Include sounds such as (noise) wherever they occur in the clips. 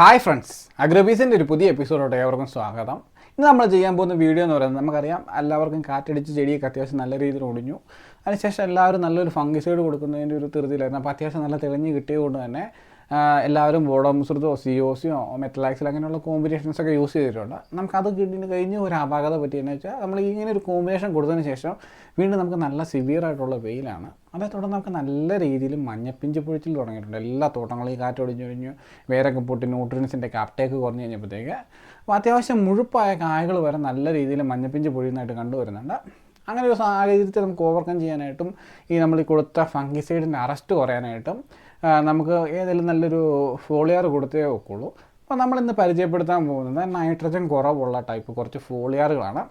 Hi friends അഗ്രബീസിന്റെ ഒരു പുതിയ എപ്പിസോഡോട്ട് ഏവർക്കും സ്വാഗതം. ഇന്ന് നമ്മൾ ചെയ്യാൻ പോകുന്ന വീഡിയോ എന്ന് പറയുന്നത് നമുക്കറിയാം എല്ലാവർക്കും കാറ്റടിച്ച് ചെടിയൊക്കെ അത്യാവശ്യം നല്ല രീതിയിൽ ഒടിഞ്ഞു. അതിനുശേഷം എല്ലാവരും നല്ലൊരു ഫംഗിസൈഡ് കൊടുക്കുന്നതിന്റെ ഒരു തൃതിയിലായിരുന്നു അപ്പോൾ അത്യാവശ്യം നല്ല തെളിഞ്ഞ് കിട്ടിയതുകൊണ്ട് തന്നെ എല്ലാവരും ബോഡോമിശ്രിതോ സിയോ മെറ്റലാക്സിൽ അങ്ങനെയുള്ള കോമ്പിനേഷൻസ് ഒക്കെ യൂസ് ചെയ്തിട്ടുണ്ട്. നമുക്കത് കിട്ടിന് കഴിഞ്ഞ് ഒരു അപാകത പറ്റിയെന്ന് വെച്ചാൽ നമ്മൾ ഇങ്ങനെ ഒരു കോമ്പിനേഷൻ കൊടുത്തതിന് ശേഷം വീണ്ടും നമുക്ക് നല്ല സിവിയർ ആയിട്ടുള്ള വെയിലാണ്. അതേ തുടർന്ന് നമുക്ക് നല്ല രീതിയിൽ മഞ്ഞപ്പിഞ്ച് പൊഴിച്ചിൽ തുടങ്ങിയിട്ടുണ്ട്. എല്ലാ തോട്ടങ്ങളും ഈ കാറ്റൊടിഞ്ഞു കഴിഞ്ഞു വേരൊക്കെ പൊട്ടി ന്യൂട്രിയൻസിന്റെ അപ്ടേക്ക് കുറഞ്ഞു കഴിഞ്ഞപ്പോഴത്തേക്ക് അപ്പോൾ അത്യാവശ്യം മുഴുപ്പായ കായകൾ വരെ നല്ല രീതിയിൽ മഞ്ഞപ്പിഞ്ച് പൊഴിയുന്നതായിട്ട് കണ്ടുവരുന്നുണ്ട് അങ്ങനെ ഒരു സാഹചര്യത്തിൽ നമുക്ക് ഓവർകം ചെയ്യാനായിട്ടും ഈ നമ്മൾ ഈ കൊടുത്ത ഫംഗിസൈഡിന്റെ അറസ്റ്റ് കുറയാനായിട്ടും നമുക്ക് ഏതെങ്കിലും നല്ലൊരു ഫോളിയർ കൊടുത്തേ ഒക്കുള്ളൂ. അപ്പോൾ നമ്മളിന്ന് പരിചയപ്പെടുത്താൻ പോകുന്നത് നൈട്രജൻ കുറവുള്ള ടൈപ്പ് കുറച്ച് ഫോളിയാറുകളാണ്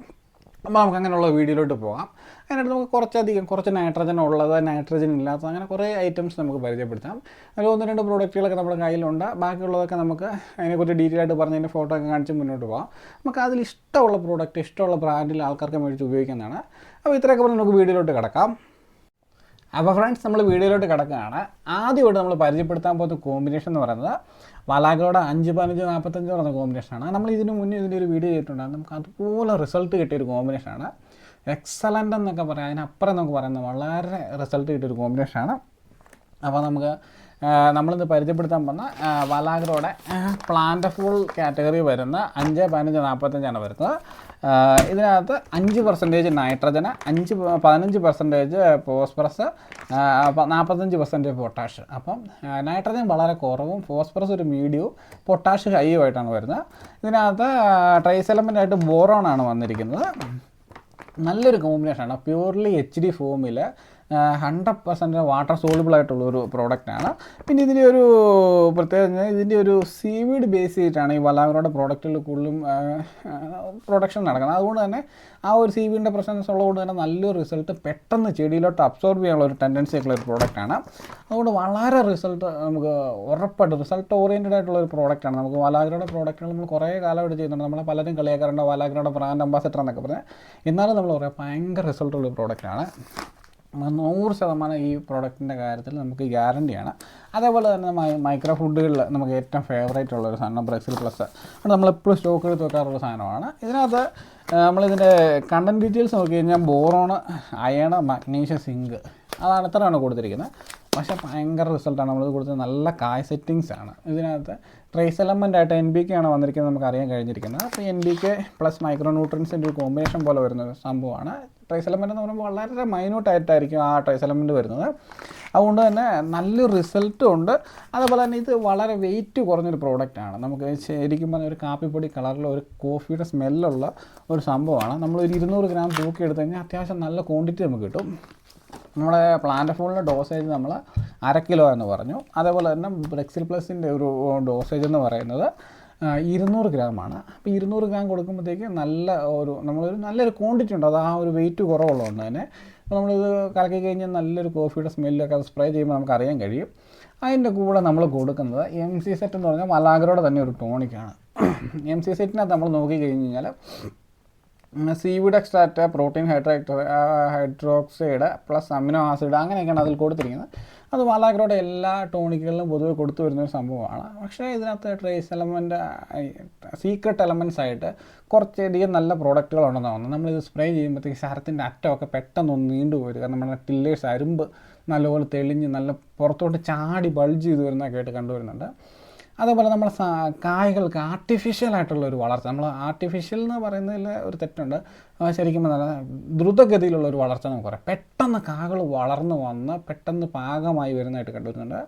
അപ്പോൾ നമുക്ക് അങ്ങനെയുള്ള വീഡിയോയിലോട്ട് പോകാം. അതിനകത്ത് നമുക്ക് കുറച്ചധികം കുറച്ച് നൈട്രജൻ ഉള്ളത് നൈട്രജൻ ഇല്ലാത്ത അങ്ങനെ കുറേ ഐറ്റംസ് നമുക്ക് പരിചയപ്പെടുത്താം. അതിൽ ഒന്ന് രണ്ട് പ്രോഡക്റ്റുകളൊക്കെ നമ്മുടെ കയ്യിലുണ്ട്. ബാക്കിയുള്ളതൊക്കെ നമുക്ക് അതിനെക്കുറിച്ച് ഡീറ്റെയിൽ ആയിട്ട് പറഞ്ഞ് അതിന്റെ ഫോട്ടോ ഒക്കെ കാണിച്ച് മുന്നോട്ട് പോകാം. നമുക്ക് അതിൽ ഇഷ്ടമുള്ള പ്രോഡക്റ്റ് ഇഷ്ടമുള്ള ബ്രാൻഡിൽ ആൾക്കാർക്ക് മേടിച്ച് ഉപയോഗിക്കുന്നതാണ്. അപ്പോൾ ഇത്രയൊക്കെ പറഞ്ഞ് നമുക്ക് വീഡിയോയിലോട്ട് കിടക്കാം. അപ്പോൾ ഫ്രണ്ട്സ് നമ്മൾ വീഡിയോയിലോട്ട് കിടക്കുകയാണ്. ആദ്യമായിട്ട് നമ്മൾ പരിചയപ്പെടുത്താൻ പോകുന്ന കോമ്പിനേഷൻ എന്ന് പറയുന്നത് വലാഗോടെ അഞ്ച് പതിനഞ്ച് നാൽപ്പത്തഞ്ച് പറഞ്ഞ കോമ്പിനേഷനാണ് നമ്മൾ ഇതിന് മുന്നേ ഇതിന്റെ ഒരു വീഡിയോ ചെയ്തിട്ടുണ്ടായിരുന്നു. നമുക്ക് അതുപോലെ റിസൾട്ട് കിട്ടിയൊരു കോമ്പിനേഷനാണ് എക്സലന്റ് എന്നൊക്കെ പറയാം. അതിനപ്പുറം നമുക്ക് പറയുന്നത് വളരെ റിസൾട്ട് കിട്ടിയൊരു കോമ്പിനേഷനാണ് അപ്പോൾ നമുക്ക് നമ്മളിന്ന് പരിചയപ്പെടുത്താൻ വന്ന പ്ലാന്റ് ഫുൾ കാറ്റഗറി വരുന്ന അഞ്ച് പതിനഞ്ച് നാൽപ്പത്തഞ്ചാണ് വരുന്നത്. ഇതിനകത്ത് അഞ്ച് പെർസെന്റേജ് നൈട്രജന് അഞ്ച് പതിനഞ്ച് പെർസെന്റേജ് ഫോസ്ഫറസ് നാൽപ്പത്തഞ്ച് പെർസെന്റേജ് പൊട്ടാഷ് അപ്പം നൈട്രജൻ വളരെ കുറവും ഫോസ്ഫറസ് ഒരു മീഡിയവും പൊട്ടാഷ് ഹൈയുമായിട്ടാണ് വരുന്നത്. ഇതിനകത്ത് ട്രേസ് എലമെന്റായിട്ട് ബോറോണാണ് വന്നിരിക്കുന്നത്. നല്ലൊരു കോമ്പിനേഷനാണ് പ്യൂർലി എച്ച് ഡി ഫോമിൽ ഹൺഡ്രഡ് പെർസെന്റ് വാട്ടർ സോളിബിൾ ആയിട്ടുള്ള ഒരു പ്രോഡക്റ്റാണ് പിന്നെ ഇതിന്റെ ഒരു പ്രത്യേകത ഇതിന്റെ ഒരു സീവീഡ് ബേസ് ചെയ്തിട്ടാണ് ഈ വലാവരുടെ പ്രോഡക്റ്റുകൾ കൂടുതലും പ്രൊഡക്ഷൻ നടക്കുന്നത്. അതുകൊണ്ട് തന്നെ ആ ഒരു സീവീഡിന്റെ പ്രസൻസ് ഉള്ളതുകൊണ്ട് തന്നെ നല്ലൊരു റിസൾട്ട് പെട്ടെന്ന് ചെടിയിലോട്ട് അബ്സോർബ് ചെയ്യാനുള്ള ഒരു ടെൻഡൻസി ആയിട്ടുള്ള ഒരു പ്രോഡക്റ്റാണ് അതുകൊണ്ട് വളരെ റിസൾട്ട് നമുക്ക് ഉറപ്പായിട്ട് റിസൾട്ട് ഓറിയന്റഡ് ആയിട്ടുള്ള ഒരു പ്രോഡക്റ്റാണ് നമുക്ക് വലാഗ്രയുടെ പ്രോഡക്റ്റുകൾ നമ്മൾ കുറേ കാലം കാലമായിട്ട് ചെയ്യുന്നുണ്ട്. നമ്മളെ പലരും കളിയാക്കാറുണ്ട് വലാഗ്രയുടെ ബ്രാൻഡ് അംബാസിഡർ എന്നൊക്കെ പറഞ്ഞാൽ എന്നാലും നമ്മൾ പറയാം ഭയങ്കര റിസൾട്ടുള്ള പ്രോഡക്റ്റാണ് നൂറ് ശതമാനം ഈ പ്രോഡക്റ്റിന്റെ കാര്യത്തിൽ നമുക്ക് ഗ്യാരണ്ടിയാണ് അതേപോലെ തന്നെ മൈക്രോ ഫുഡുകളിൽ നമുക്ക് ഏറ്റവും ഫേവറേറ്റ് ഉള്ള ഒരു സാധനം ബ്രസിൽ പ്ലസ് അത് നമ്മളെപ്പോഴും സ്റ്റോക്ക് എടുത്ത് വെക്കാറുള്ള സാധനമാണ്. ഇതിനകത്ത് നമ്മളിതിന്റെ കണ്ടന്റ് ഡീറ്റെയിൽസ് നോക്കി കഴിഞ്ഞാൽ ബോറോണ് അയണ മഗ്നീഷ്യ സിങ്ക്. അതാണ് ഇത്രയാണ് കൊടുത്തിരിക്കുന്നത്. പക്ഷേ ഭയങ്കര റിസൾട്ടാണ് നമ്മളിത് കൊടുത്തത് നല്ല കായ് സെറ്റിങ്സ് ആണ്. ഇതിനകത്ത് ട്രേസ് എലമെന്റ് ആയിട്ട് എൻ ബി കെ ആണ് വന്നിരിക്കുന്നത് നമുക്ക് അറിയാൻ കഴിഞ്ഞിരിക്കുന്നത്. അപ്പോൾ N B K plus micro ന്യൂട്രൻസിന്റെ ഒരു കോമ്പിനേഷൻ പോലെ വരുന്ന ഒരു സംഭവമാണ്. ട്രേസ് എലമെന്റ് എന്ന് പറയുമ്പോൾ വളരെ മൈന്യൂട്ടായിട്ടായിരിക്കും ആ ട്രേസ് എലമെന്റ് വരുന്നത്. അതുകൊണ്ട് തന്നെ നല്ലൊരു റിസൾട്ടും ഉണ്ട്. അതുപോലെ തന്നെ ഇത് വളരെ വെയിറ്റ് കുറഞ്ഞൊരു പ്രോഡക്റ്റാണ് നമുക്ക് ശരിക്കും പറഞ്ഞാൽ ഒരു കാപ്പിപ്പൊടി കളറിലുള്ള ഒരു കോഫിയുടെ സ്മെല്ലുള്ള ഒരു സംഭവമാണ്. നമ്മൾ ഒരു ഇരുന്നൂറ് ഗ്രാം തൂക്കി എടുത്തു കഴിഞ്ഞാൽ അത്യാവശ്യം നല്ല ക്വാണ്ടിറ്റി നമുക്ക് കിട്ടും. നമ്മുടെ പ്ലാന്റ് ഫോണിന്റെ ഡോസേജ് നമ്മൾ അര കിലോ എന്ന് പറഞ്ഞു. അതേപോലെ തന്നെ ബ്രെക്സിൽ പ്ലസിന്റെ ഒരു ഡോസേജ് എന്ന് പറയുന്നത് ഇരുന്നൂറ് ഗ്രാമാണ് അപ്പോൾ ഇരുന്നൂറ് ഗ്രാം കൊടുക്കുമ്പോഴത്തേക്ക് നല്ല ഒരു നമ്മളൊരു നല്ലൊരു ക്വാണ്ടിറ്റി ഉണ്ട്. അത് ആ ഒരു വെയിറ്റ് കുറവുള്ളതുകൊണ്ട് തന്നെ. അപ്പോൾ നമ്മളിത് കലക്കി കഴിഞ്ഞാൽ നല്ലൊരു കോഫിയുടെ സ്മെല്ലൊക്കെ അത് സ്പ്രേ ചെയ്യുമ്പോൾ നമുക്ക് അറിയാൻ കഴിയും. അതിന്റെ കൂടെ നമ്മൾ കൊടുക്കുന്നത് എം സി സെറ്റ് എന്ന് പറഞ്ഞാൽ മലാഗറോടെ തന്നെ ഒരു ടോണിക്കാണ് എം സി സെറ്റിനകത്ത് നമ്മൾ നോക്കി കഴിഞ്ഞ് കഴിഞ്ഞാൽ seaweed extract protein hydro hydroxide plus amino acid അങ്ങനെയൊക്കെയാണ് അതിൽ കൊടുത്തിരിക്കുന്നത്. അത് വാലാഗ്രോയുടെ എല്ലാ ടോണിക്കുകളിലും പൊതുവെ കൊടുത്തു വരുന്ന ഒരു സംഭവമാണ്. പക്ഷേ ഇതിനകത്ത് ട്രേസ് എലമെന്റ് സീക്രട്ട് എലമെൻസ് ആയിട്ട് കുറച്ചധികം നല്ല പ്രോഡക്റ്റുകളുണ്ടെന്ന് തോന്നുന്നു നമ്മളിത് സ്പ്രേ ചെയ്യുമ്പോഴത്തേക്ക് ശരത്തിന്റെ അറ്റമൊക്കെ പെട്ടെന്ന് നീണ്ടു കാരണം നമ്മുടെ ടില്ലേഴ്സ് അരുമ്പ് നല്ലപോലെ തെളിഞ്ഞ് നല്ല പുറത്തോട്ട് ചാടി ബൾജ് ചെയ്ത് വരുന്നതൊക്കെ ആയിട്ട് കണ്ടുവരുന്നുണ്ട്. അതേപോലെ നമ്മൾ കായകൾക്ക് ആർട്ടിഫിഷ്യൽ ആയിട്ടുള്ള ഒരു വളർച്ച. നമ്മൾ ആർട്ടിഫിഷ്യൽ എന്ന് പറയുന്നതിൽ ഒരു തെറ്റുണ്ട്. ശരിക്കും പറഞ്ഞാൽ ദ്രുതഗതിയിലുള്ള ഒരു വളർച്ച നമുക്ക് പറയാം. പെട്ടെന്ന് കാകൾ വളർന്നു വന്ന് പെട്ടെന്ന് പാകമായി വരുന്നതായിട്ട് കണ്ടുവരുന്നുണ്ട്.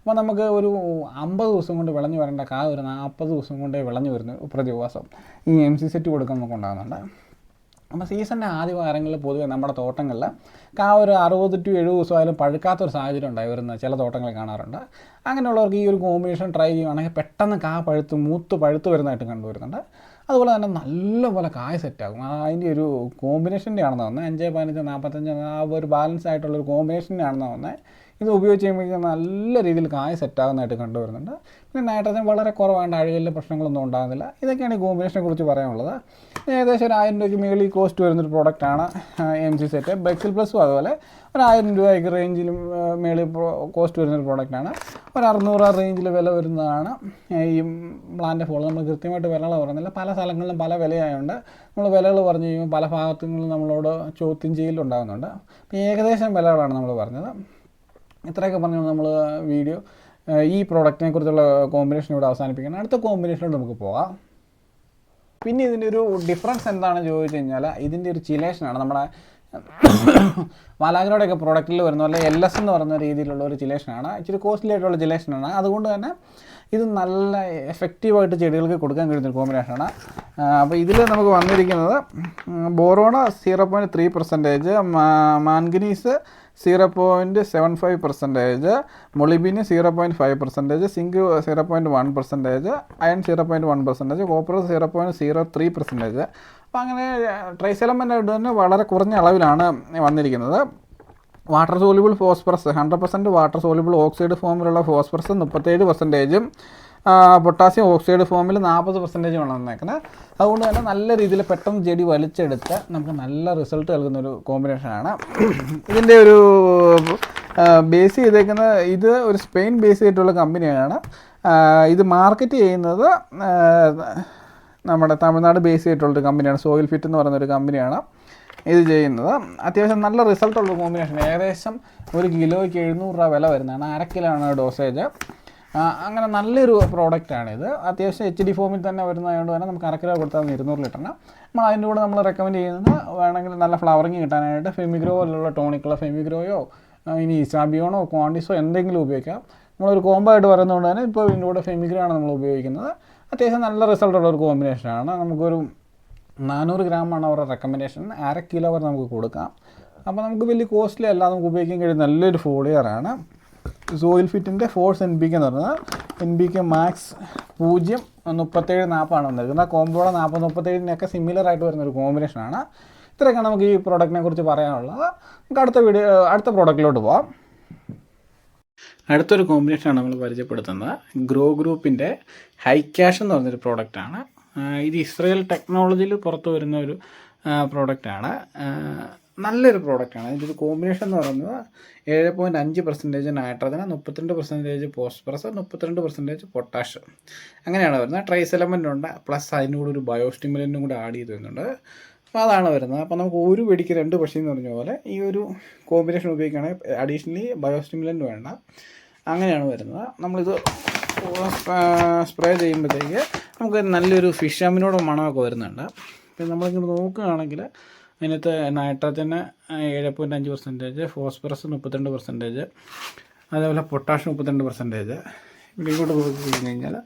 അപ്പോൾ നമുക്ക് ഒരു അമ്പത് ദിവസം കൊണ്ട് വിളഞ്ഞു വരേണ്ട കാ ഒരു നാൽപ്പത് ദിവസം കൊണ്ടേ വിളഞ്ഞു വരുന്ന പ്രതിഭാസം ഈ എം സി സെറ്റ് കൊടുക്കാൻ നമുക്ക് ഉണ്ടാകുന്നുണ്ട്. അപ്പോൾ സീസണിന്റെ ആദ്യ വാരങ്ങളിൽ പൊതുവെ നമ്മുടെ തോട്ടങ്ങളിൽ ആ ഒരു അറുപത് ടു എഴുപത് ദിവസമായാലും പഴുക്കാത്തൊരു സാഹചര്യം ഉണ്ടായി. വരുന്ന ചില തോട്ടങ്ങൾ കാണാറുണ്ട്. അങ്ങനെയുള്ളവർക്ക് ഈ ഒരു കോമ്പിനേഷൻ ട്രൈ ചെയ്യുകയാണെങ്കിൽ പെട്ടെന്ന് കാ പഴുത്ത് മൂത്ത് പഴുത്ത് വരുന്നതായിട്ട് കണ്ടുവരുന്നുണ്ട്. അതുപോലെ തന്നെ നല്ലപോലെ കായ സെറ്റാകും അതിന്റെ ഒരു കോമ്പിനേഷന്റെ ആണെന്ന് തോന്നുന്നത് അഞ്ച് പതിനഞ്ച് നാൽപ്പത്തഞ്ച് ആ ഒരു ബാലൻസ് ആയിട്ടുള്ള ഒരു കോമ്പിനേഷന്റെ ആണെന്ന് തോന്നുന്നത് ഇത് ഉപയോഗിച്ച് കഴിയുമ്പോഴേക്കും നല്ല രീതിയിൽ കായ് സെറ്റാകുന്നതായിട്ട് കണ്ടുവരുന്നുണ്ട്. പിന്നെ നൈട്രജൻ വളരെ കുറവാണ്ട് അഴുകലിൽ പ്രശ്നങ്ങളൊന്നും ഉണ്ടാകുന്നില്ല. ഇതൊക്കെയാണ് ഈ കോമ്പിനേഷനെ കുറിച്ച് പറയാനുള്ളത്. ഏകദേശം ഒരു ആയിരം രൂപയ്ക്ക് മുകളിൽ കോസ്റ്റ് വരുന്നൊരു പ്രോഡക്റ്റാണ് എം ജി സെറ്റ് ബെക്സിൽ പ്ലസും അതുപോലെ ഒരു ആയിരം രൂപയ്ക്ക് റേഞ്ചിലും മേളിൽ കോസ്റ്റ് വരുന്നൊരു പ്രോഡക്റ്റാണ് ഒരു അറുന്നൂറ് റേഞ്ചിൽ വില വരുന്നതാണ്. ഈ പ്ലാന്റ് ഫോൾ നമ്മൾ കൃത്യമായിട്ട് വിലകൾ പറയുന്നില്ല. പല സ്ഥലങ്ങളിലും പല വിലയായതുകൊണ്ട് നമ്മൾ വിലകൾ പറഞ്ഞു കഴിയുമ്പോൾ പല ഭാഗത്തു നിന്നും നമ്മളോട് ചോദ്യം ചെയ്യലുണ്ടാകുന്നുണ്ട്. അപ്പോൾ ഏകദേശം വിലകളാണ് നമ്മൾ പറഞ്ഞത്. ഇത്രയൊക്കെ പറഞ്ഞു നമ്മൾ വീഡിയോ ഈ പ്രോഡക്റ്റിനെ കുറിച്ചുള്ള കോമ്പിനേഷൻ ഇവിടെ അവസാനിപ്പിക്കണം അടുത്ത കോമ്പിനേഷനോട് നമുക്ക് പോകാം. പിന്നെ ഇതിന്റെ ഒരു ഡിഫറൻസ് എന്താണെന്ന് ചോദിച്ചു കഴിഞ്ഞാൽ ഇതിന്റെ ഒരു ചിലേഷനാണ് നമ്മുടെ മാലാഗ്രയുടെയൊക്കെ പ്രോഡക്റ്റിൽ വരുന്ന പോലെ എൽ എസ് എന്ന് പറയുന്ന രീതിയിലുള്ള ഒരു ചിലേഷനാണ് ഇച്ചിരി കോസ്റ്റ്ലി ആയിട്ടുള്ള ചിലേഷനാണ് അതുകൊണ്ട് തന്നെ ഇത് നല്ല എഫക്റ്റീവായിട്ട് ചെടികൾക്ക് കൊടുക്കാൻ കഴിയുന്ന ഒരു കോമ്പിനേഷനാണ് അപ്പോൾ ഇതിൽ നമുക്ക് വന്നിരിക്കുന്നത് boron zero point three percentage manganese zero point seven five percentage മൊളിബിന് zero point five percentage zinc zero point one percentage iron zero point one percentage copper zero point zero three percentage അപ്പോൾ അങ്ങനെ trace തന്നെ വളരെ കുറഞ്ഞ അളവിലാണ് വന്നിരിക്കുന്നത്. Water soluble phosphorus hundred percent water soluble oxide ഫോമിലുള്ള phosphorus മുപ്പത്തേഴ് പെർസെന്റേജും പൊട്ടാസ്യം ഓക്സൈഡ് ഫോമിൽ നാൽപ്പത് പെർസെന്റേജ് ആണ് വന്നേക്കുന്നത് അതുകൊണ്ട് തന്നെ നല്ല രീതിയിൽ പെട്ടെന്ന് ചെടി വലിച്ചെടുത്ത് നമുക്ക് നല്ല റിസൾട്ട് നൽകുന്ന ഒരു കോമ്പിനേഷനാണ് ഇതിന്റെ ഒരു ബേസ് ചെയ്തേക്കുന്ന ഇത് ഒരു സ്പെയിൻ ബേസ് ചെയ്തിട്ടുള്ള കമ്പനിയാണ് ഇത് മാർക്കറ്റ് ചെയ്യുന്നത് നമ്മുടെ തമിഴ്നാട് ബേസ് ചെയ്തിട്ടുള്ളൊരു കമ്പനിയാണ് സോയിൽ ഫിറ്റ് എന്ന് പറയുന്ന ഒരു കമ്പനിയാണ് ഇത് ചെയ്യുന്നത്. അത്യാവശ്യം നല്ല റിസൾട്ടുള്ള കോമ്പിനേഷൻ ഏകദേശം ഒരു കിലോയ്ക്ക് എഴുന്നൂറ് രൂപ വില വരുന്നതാണ്. അര കിലോ ആണ് ഡോസേജ് അങ്ങനെ നല്ലൊരു പ്രോഡക്റ്റാണ് ഇത്. അത്യാവശ്യം എച്ച് ഡി ഫോമിൽ തന്നെ വരുന്നതുകൊണ്ട് തന്നെ നമുക്ക് അര കിലോ കൊടുത്താൽ ഇരുന്നൂറ് ലിറ്ററിന്. നമ്മൾ അതിന്റെ കൂടെ നമ്മൾ റെക്കമെൻഡ് ചെയ്യുന്നത് വേണമെങ്കിൽ നല്ല ഫ്ലവറിങ് കിട്ടാനായിട്ട് ഫെമിഗ്രോ പോലുള്ള ടോണിക്കുള്ള ഫെമിഗ്രോയോ ഇനി ഇസാബിയോണോ ക്വാണ്ടിസോ എന്തെങ്കിലും ഉപയോഗിക്കാം. നമ്മളൊരു കോംബോ ആയിട്ട് പറയുന്നതുകൊണ്ട് തന്നെ ഇപ്പോൾ ഇതിന്റെ കൂടെ ഫെമിഗ്രോ ആണ് നമ്മൾ ഉപയോഗിക്കുന്നത്. അത്യാവശ്യം നല്ല റിസൾട്ടുള്ള ഒരു കോമ്പിനേഷനാണ് നമുക്കൊരു നാനൂറ് ഗ്രാമാണ് അവരുടെ റെക്കമെൻഡേഷൻ അര കിലോ വരെ നമുക്ക് കൊടുക്കാം. അപ്പോൾ നമുക്ക് വലിയ കോസ്റ്റ്ലി അല്ല നമുക്ക് ഉപയോഗിക്കാൻ കഴിയുന്ന നല്ലൊരു ഫോളിയറാണ് സോയിൽ ഫിറ്റിന്റെ ഫോഴ്സ് എൻ ബി കെ എന്ന് പറയുന്നത്. എൻ ബി കെ മാക്സ് പൂജ്യം മുപ്പത്തേഴ് നാൽപ്പാണ് വന്നിരിക്കുന്നത്. കോമ്പോടെ നാൽപ്പത് മുപ്പത്തേഴിനൊക്കെ സിമിലർ ആയിട്ട് വരുന്ന ഒരു കോമ്പിനേഷനാണ് ഇത്രയൊക്കെയാണ് നമുക്ക് ഈ പ്രോഡക്റ്റിനെ കുറിച്ച് പറയാനുള്ളത്. നമുക്ക് അടുത്ത വീഡിയോ അടുത്ത പ്രോഡക്റ്റിലോട്ട് പോവാം. അടുത്തൊരു കോമ്പിനേഷനാണ് നമ്മൾ പരിചയപ്പെടുത്തുന്നത്. ഗ്രോ ഗ്രൂപ്പിന്റെ ഹൈ ക്യാഷ് എന്ന് പറഞ്ഞൊരു പ്രോഡക്റ്റാണ് ഇത് ഇസ്രയേൽ ടെക്നോളജിയിൽ പുറത്തു വരുന്ന ഒരു പ്രോഡക്റ്റാണ് നല്ലൊരു പ്രോഡക്റ്റാണ് ഇതിന്റെ ഒരു കോമ്പിനേഷൻ എന്ന് പറയുന്നത് ഏഴ് പോയിന്റ് അഞ്ച് പെർസെന്റേജ് നൈട്രജന് മുപ്പത്തിരണ്ട് പെർസെന്റേജ് ഫോസ്ഫറസ് മുപ്പത്തിരണ്ട് പെർസെന്റേജ് പൊട്ടാഷ് അങ്ങനെയാണ് വരുന്നത്. ട്രൈസ് എലമെന്റ് ഉണ്ട്. പ്ലസ് അതിന്റെ കൂടെ ഒരു ബയോസ്റ്റിമുലന്റും കൂടെ ആഡ് ചെയ്ത് വരുന്നുണ്ട്. അപ്പോൾ അതാണ് വരുന്നത്. അപ്പോൾ നമുക്ക് ഒരു വെടിക്ക് രണ്ട് പക്ഷി എന്ന് പറഞ്ഞ പോലെ ഈ ഒരു കോമ്പിനേഷൻ ഉപയോഗിക്കുകയാണെങ്കിൽ അഡീഷണലി ബയോസ്റ്റിമുലന്റ് വേണ്ട. അങ്ങനെയാണ് വരുന്നത്. നമ്മളിത് സ്പ്രേ ചെയ്യുമ്പോഴത്തേക്ക് നമുക്ക് നല്ലൊരു ഫിഷ് അമിനോട് മണമൊക്കെ വരുന്നുണ്ട്. പിന്നെ നമ്മളിങ്ങനെ നോക്കുകയാണെങ്കിൽ അതിനകത്ത് നൈട്രജന് ഏഴ് പോയിന്റ് അഞ്ച് പെർസെന്റേജ് ഫോസ്ഫറസ് മുപ്പത്തിരണ്ട് പെർസെന്റേജ് അതേപോലെ പൊട്ടാഷ് മുപ്പത്തിരണ്ട് പെർസെന്റേജ് ഇവിടെ ഇങ്ങോട്ട് പോയി കഴിഞ്ഞ് കഴിഞ്ഞാൽ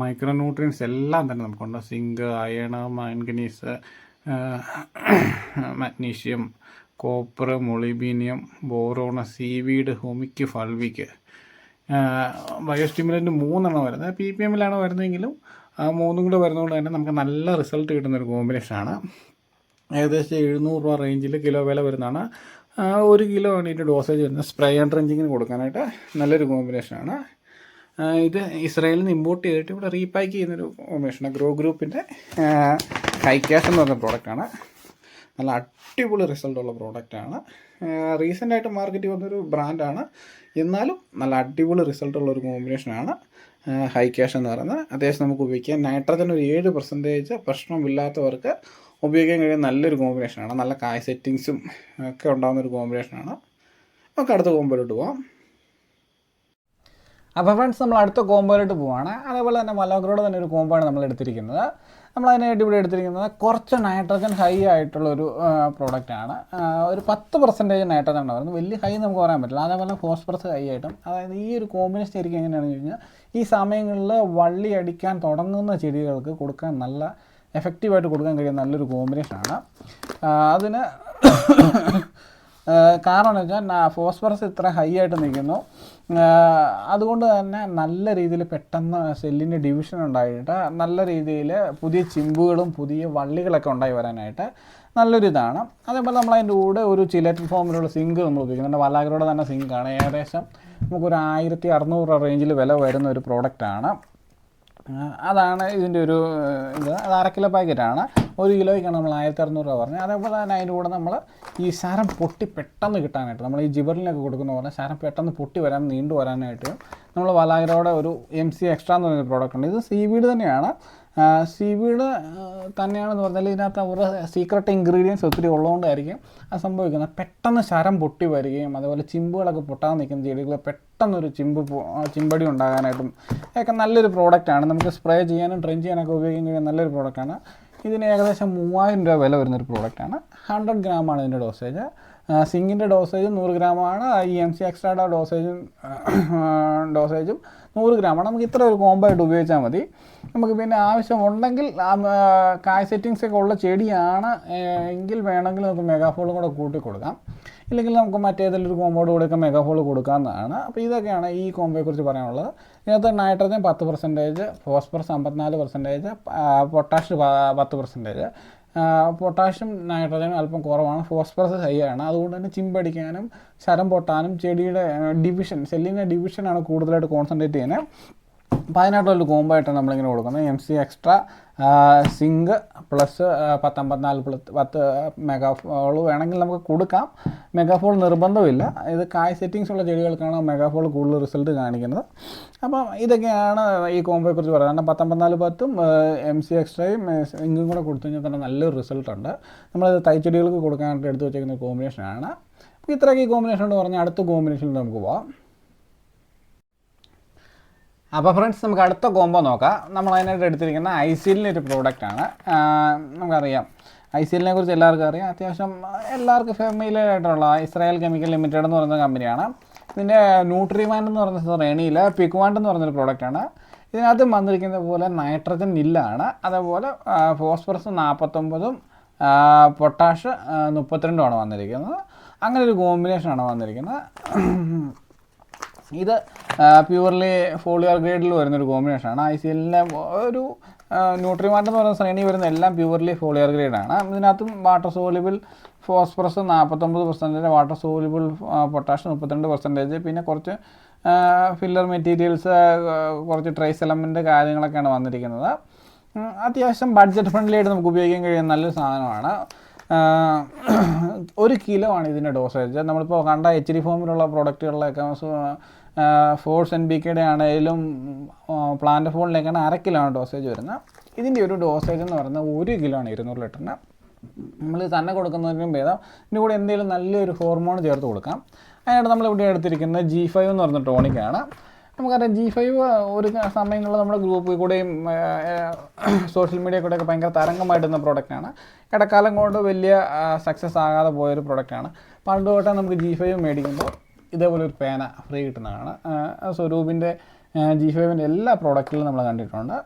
മൈക്രോ ന്യൂട്രിയൻസ് എല്ലാം തന്നെ നമുക്കുണ്ട്. Zinc iron manganese magnesium copper molybdenum boron seaweed humic fulvic biostimulant മൂന്നെണ്ണം വരുന്നത്. പി പി എമ്മിലാണ് വരുന്നതെങ്കിലും ആ മൂന്നും കൂടെ വരുന്നതുകൊണ്ട് തന്നെ നമുക്ക് നല്ല റിസൾട്ട് കിട്ടുന്ന ഒരു കോമ്പിനേഷനാണ്. ഏകദേശം എഴുന്നൂറ് രൂപ റേഞ്ചിൽ കിലോ വില വരുന്നതാണ്. ഒരു കിലോ ഇതിന്റെ ഡോസേജ് വരുന്ന സ്പ്രേ ആൻഡ് ഡ്രഞ്ചിങ്ങിന് കൊടുക്കാനായിട്ട് നല്ലൊരു കോമ്പിനേഷനാണ്. ഇത് ഇസ്രായേലിൽ നിന്ന് ഇമ്പോർട്ട് ചെയ്തിട്ട് ഇവിടെ റീപാക്ക് ചെയ്യുന്നൊരു കോമ്പിനേഷനാണ് ഗ്രോ ഗ്രൂപ്പിന്റെ ഹൈ ക്യാഷ് എന്ന് പറഞ്ഞ പ്രോഡക്റ്റാണ് നല്ല അടിപൊളി റിസൾട്ട് റിസൾട്ടുള്ള പ്രോഡക്റ്റാണ് റീസെന്റായിട്ട് മാർക്കറ്റിൽ വന്നൊരു ബ്രാൻഡാണ് എന്നാലും നല്ല അടിപൊളി റിസൾട്ടുള്ള ഒരു കോമ്പിനേഷനാണ് ഹൈ ക്യാഷ് എന്ന് പറയുന്നത്. അത്യാവശ്യം നമുക്ക് ഉപയോഗിക്കാം. നൈട്രജൻ ഒരു ഏഴ് പെർസെന്റേജ് പ്രശ്നമില്ലാത്തവർക്ക് ഉപയോഗിക്കാൻ കഴിയുന്ന നല്ലൊരു കോമ്പിനേഷനാണ് നല്ല കായ് സെറ്റിങ്സും ഒക്കെ ഉണ്ടാകുന്ന ഒരു കോമ്പിനേഷനാണ് നമുക്ക് അടുത്ത കോമ്പോയിലോട്ട് പോവാം. അപ്പോൾ ഫ്രണ്ട്സ് നമ്മൾ അടുത്ത കോമ്പോയിലോട്ട് പോവാണ്. അതേപോലെ തന്നെ മലോഗ്രോഡ് തന്നെ ഒരു കോമ്പോ ആണ് നമ്മൾ എടുത്തിരിക്കുന്നത്. നമ്മൾ അതിനായിട്ട് ഇവിടെ എടുത്തിരിക്കുന്നത് കുറച്ച് നൈട്രജൻ ഹൈ ആയിട്ടുള്ള ഒരു പ്രോഡക്റ്റാണ് ഒരു പത്ത് പെർസെന്റേജ് നൈട്രജൻ ഉണ്ടായിരുന്നു വലിയ ഹൈ നമുക്ക് പറയാൻ പറ്റില്ല. അതേപോലെ ഫോസ്ഫറസ് ഹൈ ആയിട്ടും. അതായത് ഈ ഒരു കോമ്പിനേഷൻ ശരിക്കും എങ്ങനെയാണെന്ന് കഴിഞ്ഞാൽ ഈ സമയങ്ങളിൽ വള്ളി അടിക്കാൻ തുടങ്ങുന്ന ചെടികൾക്ക് കൊടുക്കാൻ നല്ല എഫക്റ്റീവായിട്ട് കൊടുക്കാൻ കഴിയുന്ന നല്ലൊരു കോമ്പിനേഷനാണ് അതിന് കാരണം എന്ന് വെച്ചാൽ ഫോസ്ഫറസ് ഇത്ര ഹൈ ആയിട്ട് നിൽക്കുന്നു. അതുകൊണ്ട് തന്നെ നല്ല രീതിയിൽ പെട്ടെന്ന് സെല്ലിന്റെ ഡിവിഷൻ ഉണ്ടായിട്ട് നല്ല രീതിയിൽ പുതിയ ചിമ്പുകളും പുതിയ വള്ളികളൊക്കെ ഉണ്ടായി വരാനായിട്ട് നല്ലൊരു ഇതാണ്. അതേപോലെ നമ്മൾ അതിന്റെ കൂടെ ഒരു ചിലറ്റ് ഫോമിലുള്ള സിങ്ക് നമ്മൾ ഉപയോഗിക്കുന്നുണ്ട് വലാഗറുടെ തന്നെ സിങ്കാണ് ഏകദേശം നമുക്കൊരു ആയിരത്തി അറുന്നൂറ് റേഞ്ചിൽ വില വരുന്ന ഒരു പ്രോഡക്റ്റാണ് അതാണ് ഇതിന്റെ ഒരു ഇത്. അത് അര പാക്കറ്റാണ് ഒരു കിലോയ്ക്കാണ് നമ്മൾ ആയിരത്തി അറുന്നൂറ് രൂപ പറഞ്ഞത് അതേപോലെ തന്നെ അതിന്റെ കൂടെ നമ്മൾ ഈ ശരം പൊട്ടി പെട്ടെന്ന് കിട്ടാനായിട്ട് നമ്മൾ ഈ ജിബറിനൊക്കെ കൊടുക്കുന്ന പോലെ ശരം പെട്ടെന്ന് പൊട്ടി വരാൻ നീണ്ടു വരാനായിട്ട് നമ്മൾ വലാഗരോടെ ഒരു എം സി എക്സ്ട്രാ എന്ന് പറയുന്ന പ്രോഡക്റ്റ് ഉണ്ട്. ഇത് സീ വീഡ് തന്നെയാണ് സീ വീഡ് തന്നെയാണെന്ന് പറഞ്ഞാൽ ഇതിനകത്ത് അവരുടെ സീക്രട്ട് ഇൻഗ്രീഡിയൻസ് ഒത്തിരി ഉള്ളതുകൊണ്ടായിരിക്കും അത് സംഭവിക്കുന്നത്. പെട്ടെന്ന് ശരം പൊട്ടി വരികയും അതുപോലെ ചിമ്പുകളൊക്കെ പൊട്ടാൻ നിൽക്കുന്ന ചെടികൾ പെട്ടെന്നൊരു ചിമ്പ് ചിമ്പടി ഉണ്ടാകാനായിട്ടും ഒക്കെ നല്ലൊരു പ്രോഡക്റ്റാണ് നമുക്ക് സ്പ്രേ ചെയ്യാനും ട്രെയിൻ ചെയ്യാനൊക്കെ ഉപയോഗിക്കാൻ കഴിയുന്ന നല്ലൊരു പ്രോഡക്റ്റാണ് ഇതിന് ഏകദേശം മൂവായിരം രൂപ വില വരുന്നൊരു പ്രോഡക്റ്റാണ് ഹൺഡ്രഡ് ഗ്രാമാണ് ഇതിന്റെ ഡോസേജ് സിങ്ങിന്റെ ഡോസേജ് നൂറ് ഗ്രാമാണ് ഈ എം സി എക്സ്ട്രായുടെ ഡോസേജും ഡോസേജും നൂറ് ഗ്രാമാണ് നമുക്ക് ഇത്ര ഒരു കോംബോ ആയിട്ട് ഉപയോഗിച്ചാൽ മതി. നമുക്ക് പിന്നെ ആവശ്യമുണ്ടെങ്കിൽ കായ് സെറ്റിങ്സ് ഒക്കെ ഉള്ള ചെടിയാണ് എങ്കിൽ വേണമെങ്കിൽ നമുക്ക് മെഗാഫോളും കൂടെ കൂട്ടി കൊടുക്കാം. ഇല്ലെങ്കിൽ നമുക്ക് മറ്റേതെങ്കിലും ഒരു കോമ്പോട് കൊടുക്കുക മെഗാഫോൾ കൊടുക്കാവുന്നതാണ്. അപ്പോൾ ഇതൊക്കെയാണ് ഈ കോമ്പോയെക്കുറിച്ച് പറയാനുള്ളത്. ഇതിനകത്ത് നൈട്രജൻ പത്ത് പെർസെന്റേജ് ഫോസ്ഫറസ് അമ്പത്തിനാല് പെർസെന്റേജ് പൊട്ടാഷ് പത്ത് പെർസെന്റേജ് പൊട്ടാഷ്യം നൈട്രജൻ അല്പം കുറവാണ്. ഫോസ്ഫറസ് ഹൈയാണ്. അതുകൊണ്ട് തന്നെ ചിമ്പടിക്കാനും ശരം പൊട്ടാനും ചെടിയുടെ ഡിവിഷൻ സെല്ലിന്റെ ഡിവിഷനാണ് കൂടുതലായിട്ട് കോൺസെൻട്രേറ്റ് ചെയ്യുന്നത്. അപ്പോൾ അതിനായിട്ടുള്ള കോംബോ ആയിട്ടാണ് നമ്മളിങ്ങനെ കൊടുക്കുന്നത് M C extra zinc plus പത്തമ്പത്തിനാല് plus പത്ത് മെഗാഫോൾ വേണമെങ്കിൽ നമുക്ക് കൊടുക്കാം. മെഗാഫോൾ നിർബന്ധമില്ല ഇത് കായ് സെറ്റിങ്സ് ഉള്ള ചെടികൾക്കാണ് മെഗാഫോൾ കൂടുതൽ റിസൾട്ട് കാണിക്കുന്നത്. അപ്പം ഇതൊക്കെയാണ് ഈ കോംബോയെക്കുറിച്ച് പറയുന്നത്. കാരണം പത്തമ്പത്തിനാല് പത്തും എം സി എക്സ്ട്രയും സിങ്കും കൂടെ കൊടുത്തു കഴിഞ്ഞാൽ തന്നെ നല്ലൊരു റിസൾട്ടുണ്ട് നമ്മളത് തൈച്ചെടികൾക്ക് കൊടുക്കാനായിട്ട് എടുത്ത് വെച്ചേക്കുന്ന കോമ്പിനേഷനാണ് അപ്പോൾ ഇത്രയൊക്കെ ഈ കോമ്പിനേഷൻ എന്ന് പറഞ്ഞാൽ അടുത്ത കോമ്പിനേഷനിൽ നമുക്ക് പോവാം. അപ്പോൾ ഫ്രണ്ട്സ് നമുക്ക് അടുത്ത കോംബോ നോക്കാം. നമ്മൾ അതിനായിട്ട് എടുത്തിരിക്കുന്ന ഐ സീലിന്റെ ഒരു പ്രോഡക്റ്റാണ് നമുക്കറിയാം. ഐ സീലിനെ കുറിച്ച് എല്ലാവർക്കും അറിയാം. അത്യാവശ്യം എല്ലാവർക്കും ഫെമിലിയർ ആയിട്ടുള്ള ഇസ്രായേൽ കെമിക്കൽ ലിമിറ്റഡ് എന്ന് പറയുന്ന കമ്പനിയാണ്. ഇതിന്റെ ന്യൂട്രിമാൻ എന്ന് പറയുന്ന ശ്രേണിയിൽ പിക്വാൻഡ് എന്ന് പറയുന്നൊരു പ്രോഡക്റ്റാണ് ഇതിനകത്ത് വന്നിരിക്കുന്ന പോലെ നൈട്രജൻ ഇല്ലാണ്. അതേപോലെ ഫോസ്ഫറസ് നാൽപ്പത്തൊമ്പതും പൊട്ടാഷ് മുപ്പത്തിരണ്ടുമാണ് വന്നിരിക്കുന്നത്. അങ്ങനെ ഒരു കോമ്പിനേഷനാണ് വന്നിരിക്കുന്നത്. ഇത് പ്യുവർലി ഫോളിയർ ഗ്രേഡിൽ വരുന്നൊരു കോമ്പിനേഷനാണ് ഐ സി എല്ലിന്റെ ഒരു ന്യൂട്രിമാർട്ട് എന്ന് പറയുന്ന ശ്രേണി വരുന്ന എല്ലാം പ്യൂർലി ഫോളിയർ ഗ്രേഡാണ് ഇതിനകത്തും വാട്ടർ സോലിബിൾ ഫോസ്ഫറസ് നാൽപ്പത്തൊമ്പത് പെർസെന്റേജ് വാട്ടർ സോലിബിൾ പൊട്ടാഷ് മുപ്പത്തിരണ്ട് പെർസെന്റേജ് പിന്നെ കുറച്ച് ഫില്ലർ മെറ്റീരിയൽസ് കുറച്ച് ട്രേസ് എലമെന്റ് കാര്യങ്ങളൊക്കെയാണ് വന്നിരിക്കുന്നത്. അത്യാവശ്യം ബഡ്ജറ്റ് ഫ്രണ്ട്ലി ആയിട്ട് നമുക്ക് ഉപയോഗിക്കാൻ കഴിയുന്ന നല്ലൊരു സാധനമാണ്. (clears throat) ഒരു കിലോ ആണ് ഇതിന്റെ ഡോസേജ് നമ്മളിപ്പോൾ കണ്ട എച്ച് ഡി ഫോമിലുള്ള പ്രോഡക്റ്റുകളിലൊക്കെ ഫോഴ്സ് എൻ ബി കെയുടെ ആണെങ്കിലും പ്ലാന്റ് ഫോണിലേക്കാണ് അര കിലോ ആണ് ഡോസേജ് വരുന്നത്. ഇതിന്റെ ഒരു ഡോസേജ് എന്ന് പറയുന്നത് ഒരു കിലോ ആണ് ഇരുന്നൂറ് ലിറ്ററിന്. നമ്മൾ തന്നെ കൊടുക്കുന്നതിനും ഭേദം. ഇതിന്റെ കൂടെ എന്തെങ്കിലും നല്ലൊരു ഹോർമോൺ ചേർത്ത് കൊടുക്കാം. അതിനായിട്ട് നമ്മളിവിടെ എടുത്തിരിക്കുന്നത് ജി ഫൈവ് എന്ന് പറഞ്ഞ ടോണിക്കാണ് നമുക്കറിയാം ജി ഫൈവ് ഒരു സമയങ്ങളിൽ നമ്മുടെ ഗ്രൂപ്പിൽ കൂടെയും സോഷ്യൽ മീഡിയ കൂടെയൊക്കെ ഭയങ്കര തരംഗമായിട്ടുന്ന പ്രോഡക്റ്റാണ് ഇടക്കാലം കൊണ്ട് വലിയ സക്സസ് ആകാതെ പോയൊരു പ്രോഡക്റ്റാണ് പണ്ട് തൊട്ടേ നമുക്ക് ജി ഫൈവ് മേടിക്കുമ്പോൾ ഇതേപോലെ ഒരു പേന ഫ്രീ കിട്ടുന്നതാണ്. സ്വരൂപിന്റെ ജി ഫൈവിന്റെ എല്ലാ പ്രോഡക്റ്റിലും നമ്മൾ കണ്ടിട്ടുണ്ട്.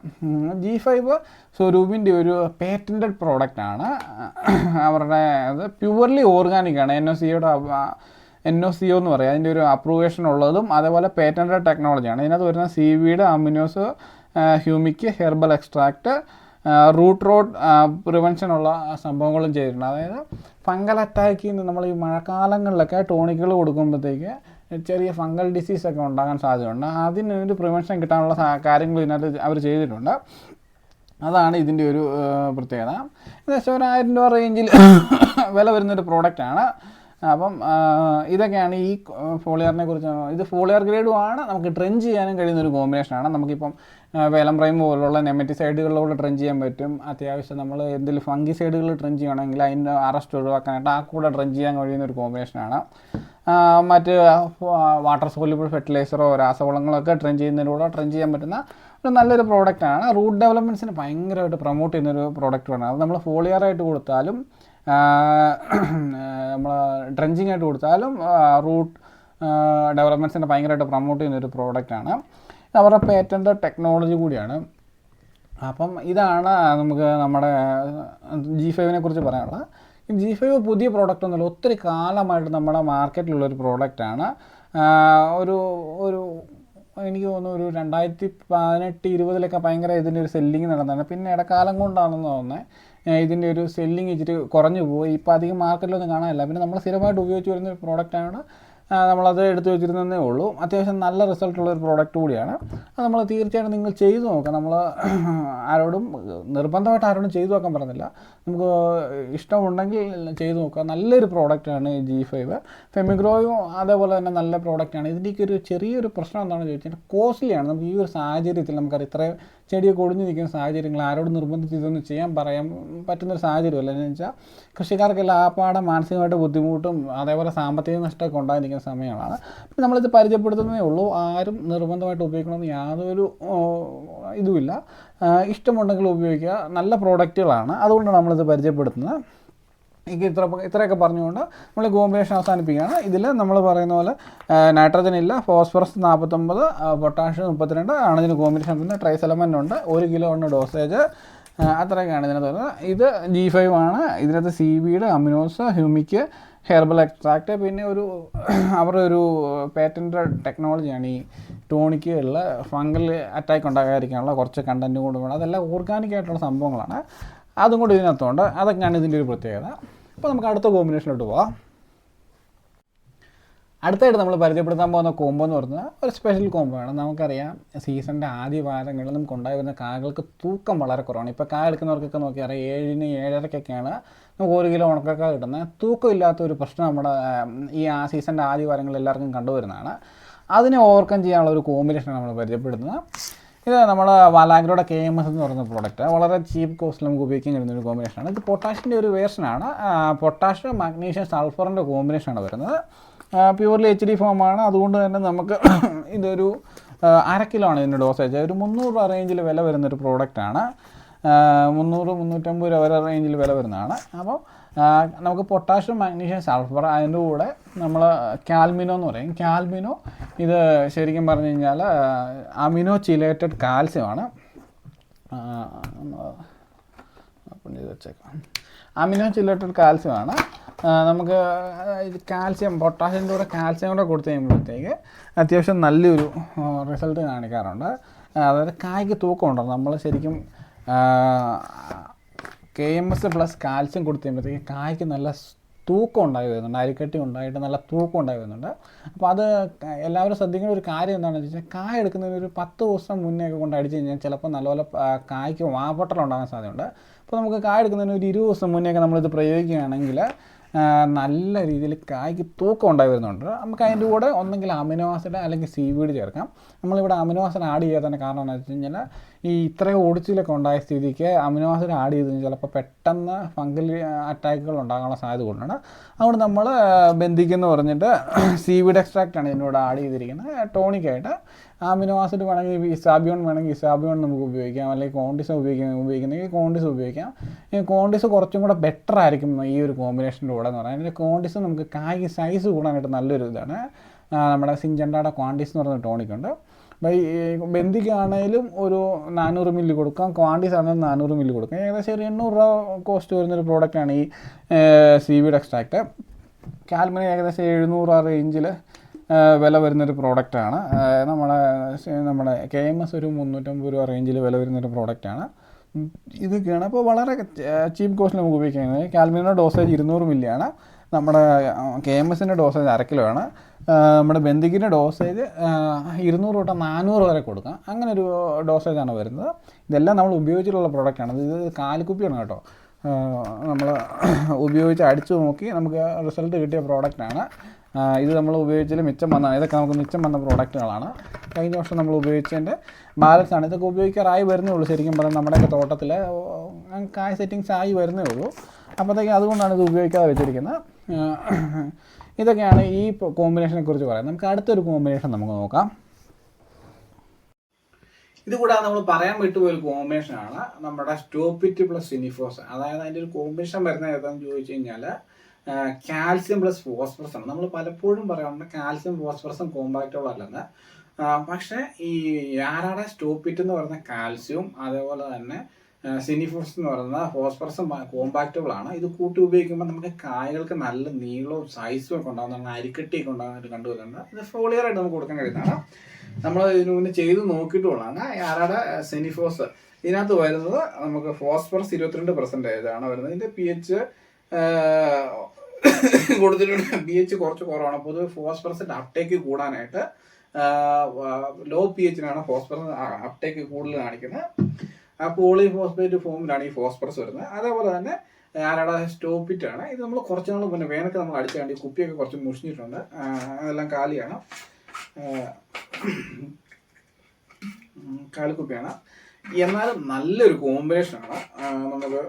ജി ഫൈവ് സ്വരൂപിന്റെ ഒരു പേറ്റന്റഡ് പ്രോഡക്റ്റാണ് അവരുടെ അത് പ്യുവർലി ഓർഗാനിക്കാണ് എൻ ഒ സിയുടെ എൻ ഒ സി ഒ എന്ന് പറയും. അതിന്റെ ഒരു അപ്രൂവേഷൻ ഉള്ളതും അതേപോലെ പേറ്റന്റഡ് ടെക്നോളജിയാണ് ഇതിനകത്ത് വരുന്ന സി വിയുടെ aminos humic herbal extract root rot prevention ഉള്ള സംഭവങ്ങളും ചെയ്തിട്ടുണ്ട്. അതായത് ഫംഗൽ അറ്റാക്കിൽ നിന്ന് നമ്മൾ ഈ മഴക്കാലങ്ങളിലൊക്കെ ടോണിക്കുകൾ കൊടുക്കുമ്പോഴത്തേക്ക് ചെറിയ ഫംഗൽ ഡിസീസ് ഒക്കെ ഉണ്ടാകാൻ സാധ്യതയുണ്ട്. അതിനൊരു പ്രിവെൻഷൻ കിട്ടാനുള്ള കാര്യങ്ങൾ ഇതിനകത്ത് അവർ ചെയ്തിട്ടുണ്ട്. അതാണ് ഇതിന്റെ ഒരു പ്രത്യേകത. ഏകദേശം ഒരു ആയിരം രൂപ റേഞ്ചിൽ വില വരുന്നൊരു പ്രോഡക്റ്റാണ് അപ്പം ഇതൊക്കെയാണ് ഈ ഫോളിയറിനെ കുറിച്ച് ഇത് ഫോളിയർ ഗ്രേഡും ആണ്. നമുക്ക് ട്രെൻഡ് ചെയ്യാനും കഴിയുന്ന ഒരു കോമ്പിനേഷനാണ് നമുക്കിപ്പം വേലംപ്രൈം വേലം പ്രൈം പോലുള്ള നെമറ്റിസൈഡുകളിലൂടെ ട്രെൻ ചെയ്യാൻ പറ്റും. അത്യാവശ്യം നമ്മൾ എന്തെങ്കിലും ഫംഗിസൈഡുകൾ ട്രെൻഡ് ചെയ്യണമെങ്കിൽ അതിന്റെ അറസ്റ്റ് ഒഴിവാക്കാനായിട്ട് ആ കൂടെ ട്രെൻഡ് ചെയ്യാൻ കഴിയുന്ന ഒരു കോമ്പിനേഷനാണ് മറ്റ് വാട്ടർ സോലിബിൾ ഫെർട്ടിലൈസറോ രാസവളങ്ങളൊക്കെ ട്രെൻഡ് ചെയ്യുന്നതിലൂടെ ട്രെൻഡ് ചെയ്യാൻ പറ്റുന്ന ഒരു നല്ലൊരു പ്രോഡക്റ്റാണ് റൂട്ട് ഡെവലപ്മെന്റ്സിന് ഭയങ്കരമായിട്ട് പ്രൊമോട്ട് ചെയ്യുന്നൊരു പ്രോഡക്റ്റാണ് അത് നമ്മൾ ഫോളിയറായിട്ട് കൊടുത്താലും നമ്മൾ ഡ്രഞ്ചിങ് ആയിട്ട് കൊടുത്താലും റൂട്ട് ഡെവലപ്മെന്റ്സിനെ ഭയങ്കരമായിട്ട് പ്രൊമോട്ട് ചെയ്യുന്ന ഒരു പ്രോഡക്റ്റാണ്. അവരുടെ പേറ്റന്റ് ടെക്നോളജി കൂടിയാണ്. അപ്പം ഇതാണ് നമുക്ക് നമ്മുടെ ജി ഫൈവിനെ കുറിച്ച് പറയാനുള്ളത്. ജി ഫൈവ് പുതിയ പ്രോഡക്റ്റ് ഒന്നുമില്ല ഒത്തിരി കാലമായിട്ട് നമ്മുടെ മാർക്കറ്റിലുള്ളൊരു പ്രോഡക്റ്റാണ് ഒരു ഒരു എനിക്ക് തോന്നുന്നു ഒരു രണ്ടായിരത്തി പതിനെട്ട് ഇരുപതിലൊക്കെ ഭയങ്കര ഇതിന്റെ ഒരു സെല്ലിങ് നടന്നതാണ്. പിന്നെ ഇടക്കാലം കൊണ്ടാണെന്ന് തോന്നുന്നത് ഇതിന്റെ ഒരു സെല്ലിങ് ഇച്ചിരി കുറഞ്ഞു പോയി. ഇപ്പോൾ അധികം മാർക്കറ്റിലൊന്നും കാണാനില്ല. പിന്നെ നമ്മൾ സ്ഥിരമായിട്ട് ഉപയോഗിച്ച് വരുന്ന ഒരു പ്രോഡക്റ്റാണ് നമ്മളത് എടുത്തു വെച്ചിരുന്നതേ ഉള്ളൂ. അത്യാവശ്യം നല്ല റിസൾട്ടുള്ള ഒരു പ്രോഡക്റ്റ് കൂടിയാണ്. അത് നമ്മൾ തീർച്ചയായിട്ടും നിങ്ങൾ ചെയ്തു നോക്കാം നമ്മൾ ആരോടും നിർബന്ധമായിട്ട് ആരോടും ചെയ്തു നോക്കാൻ പറഞ്ഞില്ല. നമുക്ക് ഇഷ്ടമുണ്ടെങ്കിൽ ചെയ്തു നോക്കാം നല്ലൊരു പ്രോഡക്റ്റാണ് ജി ഫൈവ് ഫെമിഗ്രോയും അതേപോലെ തന്നെ നല്ല പ്രോഡക്റ്റാണ് ഇതിന്റെയൊക്കെ ഒരു ചെറിയൊരു പ്രശ്നം എന്താണെന്ന് ചോദിച്ചാൽ കോസ്റ്റ്ലിയാണ് നമുക്ക് ഈ ഒരു സാഹചര്യത്തിൽ നമുക്കറിയാം. ഇത്രയും ചെടിയൊക്കെ ഒടിഞ്ഞു നിൽക്കുന്ന സാഹചര്യങ്ങൾ ആരോട് നിർബന്ധിച്ച് ഇതൊന്നും ചെയ്യാൻ പറയാൻ പറ്റുന്നൊരു സാഹചര്യമല്ല. എന്ന് വെച്ചാൽ കൃഷിക്കാർക്കെല്ലാം ആപ്പാടെ മാനസികമായിട്ട് ബുദ്ധിമുട്ടും അതേപോലെ സാമ്പത്തിക നഷ്ടമൊക്കെ ഉണ്ടായിരിക്കുന്ന സമയമാണ് പിന്നെ നമ്മളിത് പരിചയപ്പെടുത്തുന്നതേ ഉള്ളൂ. ആരും നിർബന്ധമായിട്ട് ഉപയോഗിക്കണമെന്ന് യാതൊരു ഇതുമില്ല. ഇഷ്ടമുണ്ടെങ്കിൽ ഉപയോഗിക്കുക. നല്ല പ്രോഡക്റ്റുകളാണ്. അതുകൊണ്ടാണ് നമ്മളിത് പരിചയപ്പെടുത്തുന്നത്. എനിക്ക് ഇത്ര ഇത്രയൊക്കെ പറഞ്ഞുകൊണ്ട് നമ്മൾ കോമ്പിനേഷൻ അവസാനിപ്പിക്കുകയാണ്. ഇതിൽ നമ്മൾ പറയുന്ന പോലെ നൈട്രജൻ ഇല്ല ഫോസ്ഫറസ് നാൽപ്പത്തൊമ്പത് പൊട്ടാഷ്യം മുപ്പത്തിരണ്ട് ആണ് ഇതിന് കോമ്പിനേഷൻ പിന്നെ ട്രൈസ് എലമെന്റ് ഉണ്ട് ഒരു കിലോ ഉണ്ട് ഡോസേജ് അത്രയൊക്കെയാണ് ഇതിനകത്ത് വരുന്നത്. ഇത് ജി ഫൈവ് ആണ്. ഇതിനകത്ത് സി ബിയുടെ അമിനോസ് ഹ്യൂമിക്ക് ഹെർബൽ എക്സ്ട്രാക്റ്റ് പിന്നെ ഒരു (clears throat) അവരുടെ ഒരു പേറ്റന്റ് ടെക്നോളജിയാണ് ഈ ടോണിക്കുകളിൽ ഫംഗൽ അറ്റാക്ക് ഉണ്ടാകാതിരിക്കാനുള്ള കുറച്ച് കണ്ടന്റും കൂടെ വേണം. അതെല്ലാം ഓർഗാനിക് ആയിട്ടുള്ള സംഭവങ്ങളാണ്. അതും കൂടി ഇതിനകത്തുണ്ട്. അതൊക്കെയാണ് ഇതിന്റെ ഒരു പ്രത്യേകത. അപ്പോൾ നമുക്ക് അടുത്ത കോമ്പിനേഷനിലോട്ട് പോവാം. അടുത്തായിട്ട് നമ്മൾ പരിചയപ്പെടുത്താൻ പോകുന്ന കോംബോ എന്ന് പറഞ്ഞാൽ ഒരു സ്പെഷ്യൽ കോംബോ ആണ്. നമുക്കറിയാം സീസണിന്റെ ആദ്യ വാരങ്ങളിൽ നമുക്ക് ഉണ്ടായി വരുന്ന കായകൾക്ക് തൂക്കം വളരെ കുറവാണ്. ഇപ്പോൾ കായ എടുക്കുന്നവർക്കൊക്കെ നോക്കിയാൽ ഏഴിന് ഏഴരക്കൊക്കെയാണ് നമുക്ക് ഒരു കിലോ ഉണക്കക്ക കിട്ടുന്നത്. തൂക്കം ഇല്ലാത്ത ഒരു പ്രശ്നം നമ്മുടെ ഈ ആ സീസണിന്റെ ആദ്യ വാരങ്ങളിൽ എല്ലാവർക്കും കണ്ടുവരുന്നതാണ്. അതിനെ ഓവർകം ചെയ്യാനുള്ള ഒരു കോമ്പിനേഷനാണ് നമ്മൾ പരിചയപ്പെടുത്തുന്നത്. ഇത് നമ്മുടെ വാലാഗ്രോയുടെ കെ എം എസ് എന്ന് പറയുന്ന പ്രോഡക്റ്റ് വളരെ ചീപ്പ് കോസ്റ്റിൽ നമുക്ക് ഉപയോഗിക്കാൻ കഴിയുന്ന ഒരു കോമ്പിനേഷനാണ് ഇത് പൊട്ടാഷിന്റെ ഒരു വേർഷനാണ് പൊട്ടാഷ് മാഗ്നീഷ്യം സൾഫറിന്റെ കോമ്പിനേഷനാണ് വരുന്നത്. പ്യൂർലി എച്ച് ഡി ഫോമാണ് അതുകൊണ്ട് തന്നെ നമുക്ക് (coughs) ഇതൊരു അര കിലോ ആണ് ഇതിന്റെ ഡോസേജ് ഒരു മുന്നൂറ് രൂപ റേഞ്ചിൽ വില വരുന്നൊരു പ്രോഡക്റ്റാണ് മുന്നൂറ് മുന്നൂറ്റമ്പത് രൂപ വരെ റേഞ്ചിൽ വില വരുന്നതാണ്. അപ്പോൾ നമുക്ക് പൊട്ടാഷ്യം മാഗ്നീഷ്യം സൾഫർ അതിന്റെ കൂടെ നമ്മൾ കാൽമിനോ എന്ന് പറയും. കാൽമിനോ ഇത് ശരിക്കും പറഞ്ഞു കഴിഞ്ഞാൽ അമിനോ ചിലേറ്റഡ് കാൽസ്യമാണ് അമിനോ ചിലേറ്റഡ് കാൽസ്യമാണ് നമുക്ക് കാൽസ്യം പൊട്ടാഷ്യന്റെ കൂടെ കാൽസ്യം കൂടെ കൊടുത്തു കഴിയുമ്പോഴത്തേക്ക് അത്യാവശ്യം നല്ലൊരു റിസൾട്ട് കാണിക്കാറുണ്ട്. അതായത് കായ്ക്ക് തൂക്കം ഉണ്ടോ നമ്മൾ ശരിക്കും K M S plus calcium കൊടുത്തു കഴിയുമ്പോഴത്തേക്ക് കായ്ക്ക് നല്ല തൂക്കം ഉണ്ടായി വരുന്നുണ്ട്. അരിക്കട്ടി ഉണ്ടായിട്ട് നല്ല തൂക്കം ഉണ്ടായി വരുന്നുണ്ട്. അപ്പോൾ അത് എല്ലാവരും ശ്രദ്ധിക്കേണ്ട ഒരു കാര്യം എന്താണെന്ന് വെച്ചാൽ കായ എടുക്കുന്നതിന് ഒരു പത്ത് ദിവസം മുന്നേ ഒക്കെ കൊണ്ട് അടിച്ച് കഴിഞ്ഞാൽ ചിലപ്പോൾ നല്ലപോലെ കായ്ക്ക് വാപ്പൊട്ടൽ ഉണ്ടാകാൻ സാധ്യതയുണ്ട്. അപ്പോൾ നമുക്ക് കായ എടുക്കുന്നതിന് ഒരു ഇരുപത് ദിവസം മുന്നേ ഒക്കെ നമ്മളിത് പ്രയോഗിക്കുകയാണെങ്കിൽ നല്ല രീതിയിൽ കായ്ക്ക് തൂക്കം ഉണ്ടായി വരുന്നുണ്ട് നമുക്ക് അതിന്റെ കൂടെ ഒന്നെങ്കിൽ അമിനോ ആസിഡ് അല്ലെങ്കിൽ സീ വീഡ് ചേർക്കാം. നമ്മളിവിടെ അമിനോ ആസിഡ് ആഡ് ചെയ്യാത്തതിന്റെ കാരണം എന്ന് വെച്ച് കഴിഞ്ഞാൽ ഈ ഇത്രയും ഒടിച്ചിലൊക്കെ ഉണ്ടായ സ്ഥിതിക്ക് അമിനോ ആസിഡ് ആഡ് ചെയ്ത് ചിലപ്പോൾ പെട്ടെന്ന് ഫംഗൽ അറ്റാക്കുകൾ ഉണ്ടാകാനുള്ള സാധ്യത കൊണ്ടാണ് അതുകൊണ്ട് നമ്മൾ ബന്ധിക്കുന്ന പറഞ്ഞിട്ട് സീവിഡ് എക്സ്ട്രാക്റ്റ് ആണ് ഇതിനോട് ആഡ് ചെയ്തിരിക്കുന്നത്. ടോണിക്കായിട്ട് അമിനോ ആസിഡ് വേണമെങ്കിൽ ഇസാബിയോൺ വേണമെങ്കിൽ ഇസാബിയോൺ നമുക്ക് ഉപയോഗിക്കാം. അല്ലെങ്കിൽ കോണ്ടിസ് ഉപയോഗിക്കാം ഉപയോഗിക്കുന്നെങ്കിൽ കോണ്ടിസ് ഉപയോഗിക്കാം. കോണ്ടിസ് കുറച്ചും കൂടെ ബെറ്റർ ആയിരിക്കും ഈ ഒരു കോമ്പിനേഷന്റെ കൂടെ എന്ന് പറഞ്ഞാൽ കോണ്ടിസ് നമുക്ക് കായ് സൈസ് കൂടാനായിട്ട് നല്ലൊരു ഇതാണ്. നമ്മുടെ സിഞ്ചണ്ടാടെ ക്വാണ്ടിസ് എന്ന് പറഞ്ഞ ടോണിക്കുണ്ട് ഈ ബന്ധിക്കാണേലും ഒരു നാനൂറ് മില്ലി കൊടുക്കാം. ക്വാണ്ടിസ് ആണെങ്കിലും നാനൂറ് മില്ലി കൊടുക്കാം. ഏകദേശം ഒരു എണ്ണൂറ് രൂപ കോസ്റ്റ് വരുന്നൊരു പ്രോഡക്റ്റാണ് ഈ സീവിഡ് എക്സ്ട്രാക്റ്റ് കാൽമിന് ഏകദേശം എഴുന്നൂറ് ആ റേഞ്ചിൽ വില വരുന്നൊരു പ്രോഡക്റ്റാണ് നമ്മുടെ സ- നമ്മുടെ കെ എം എസ് ഒരു മുന്നൂറ്റമ്പത് രൂപ റേഞ്ചിൽ വില വരുന്നൊരു പ്രോഡക്റ്റാണ് ഇതൊക്കെയാണ്. അപ്പോൾ വളരെ ചീപ്പ് കോസ്റ്റിൽ നമുക്ക് ഉപയോഗിക്കാൻ കഴിയുന്നത് കാൽമിനോ ഡോസേജ് ഇരുന്നൂറ് മില്ലിയാണ് നമ്മുടെ കെ എം എസിന്റെ ഡോസേജ് അര കിലോ ആണ്. നമ്മുടെ ബന്ധിക്കിന്റെ ഡോസേജ് ഇരുന്നൂറ് തൊട്ട് നാനൂറ് വരെ കൊടുക്കാം. അങ്ങനെ ഒരു ഡോസേജാണ് വരുന്നത്. ഇതെല്ലാം നമ്മൾ ഉപയോഗിച്ചിട്ടുള്ള പ്രോഡക്റ്റാണ് ഇത് കാലിക്കുപ്പിയാണ് കേട്ടോ. നമ്മൾ ഉപയോഗിച്ച് അടിച്ചു നോക്കി നമുക്ക് റിസൾട്ട് കിട്ടിയ പ്രോഡക്റ്റാണ് ഇത് നമ്മൾ ഉപയോഗിച്ചതിൽ മിച്ചം വന്നതാണ്. ഇതൊക്കെ നമുക്ക് മിച്ചം വന്ന പ്രോഡക്റ്റുകളാണ്. കഴിഞ്ഞ വർഷം നമ്മൾ ഉപയോഗിച്ചതിന്റെ ബാലൻസ് ആണ്. ഇതൊക്കെ ഉപയോഗിക്കാറായി വരുന്നേ ഉള്ളൂ. ശരിക്കും പറഞ്ഞാൽ നമ്മുടെയൊക്കെ തോട്ടത്തിൽ കായ സെറ്റിങ്സ് ആയി വരുന്നേ ഉള്ളൂ. അപ്പോഴത്തേക്ക് അതുകൊണ്ടാണ് ഇത് ഉപയോഗിക്കാതെ വെച്ചിരിക്കുന്നത്. ഇതൊക്കെയാണ് ഈ കോമ്പിനേഷനെ കുറിച്ച് പറയുന്നത്. നമുക്ക് അടുത്തൊരു കോമ്പിനേഷൻ നമുക്ക് നോക്കാം. ഇത് കൂടാതെ നമ്മൾ പറയാൻ വിട്ടുപോയ ഒരു കോമ്പിനേഷനാണ് നമ്മുടെ സ്റ്റോപ്പിറ്റ് പ്ലസ് സിനിഫോസ് അതായത് അതിന്റെ ഒരു കോമ്പിനേഷൻ വരുന്ന ഏതാണെന്ന് ചോദിച്ചു കഴിഞ്ഞാൽ കാൽസ്യം പ്ലസ് ഫോസ്ഫറസ് ആണ്. നമ്മൾ പലപ്പോഴും പറയാറുണ്ട് കാൽസ്യം ഫോസ്ഫറസും കോമ്പാക്റ്റുകൾ അല്ലെന്ന് പക്ഷേ ഈ ആരാടെ സ്റ്റോപ്പിറ്റ് എന്ന് പറയുന്ന കാൽസ്യവും അതേപോലെ തന്നെ സിനിഫോസ് എന്ന് പറയുന്ന ഫോസ്ഫറസും കോമ്പാക്റ്റുകൾ ആണ്. ഇത് കൂട്ടി ഉപയോഗിക്കുമ്പോൾ നമുക്ക് കായകൾക്ക് നല്ല നീളവും സൈസും ഒക്കെ ഉണ്ടാകുന്ന അരിക്കട്ടിയൊക്കെ ഉണ്ടാകുന്നതായിട്ട് കണ്ടുവരുന്നുണ്ട് ഇത് ഫോളിയറായിട്ട് നമുക്ക് കൊടുക്കാൻ കഴിയുന്നതാണ് നമ്മൾ ഇതിനു മുന്നേ ചെയ്ത് നോക്കിയിട്ടുള്ളതാണ്. ആരാടെ സെനിഫോസ് ഇതിനകത്ത് വരുന്നത് നമുക്ക് ഫോസ്ഫറസ് ഇരുപത്തിരണ്ട് പെർസെന്റേജ് ആണ് വരുന്നത്. ഇതിന്റെ പി എച്ച് കൊടുത്തിട്ടുണ്ട് പി എച്ച് കുറച്ച് കുറവാണ്. പൊതുവെ ഫോസ്ഫറസിന്റെ അപ്ടേക്ക് കൂടാനായിട്ട് ലോ പി എച്ചിനാണ് ഫോസ്ഫറസ് അപ്ടേക്ക് കൂടുതൽ കാണിക്കുന്നത്. ആ പോളിഫോസ്ഫേറ്റ് ഫോമിലാണ് ഈ ഫോസ്ഫറസ് വരുന്നത്. അതേപോലെ തന്നെ ആരാടെ സ്റ്റോപ്പിറ്റ് ആണ്. ഇത് നമ്മൾ കുറച്ച് നാൾ മുന്നേ വേനൊക്കെ നമ്മൾ അടിച്ചു കണ്ടി കുപ്പിയൊക്കെ കുറച്ച് മുഷിഞ്ഞിട്ടുണ്ട്. അതെല്ലാം കാലിയാണ്. കാലിക്കുപ്പിയാണ്. എന്നാലും നല്ലൊരു കോമ്പിനേഷൻ ആണ്. നമുക്ക്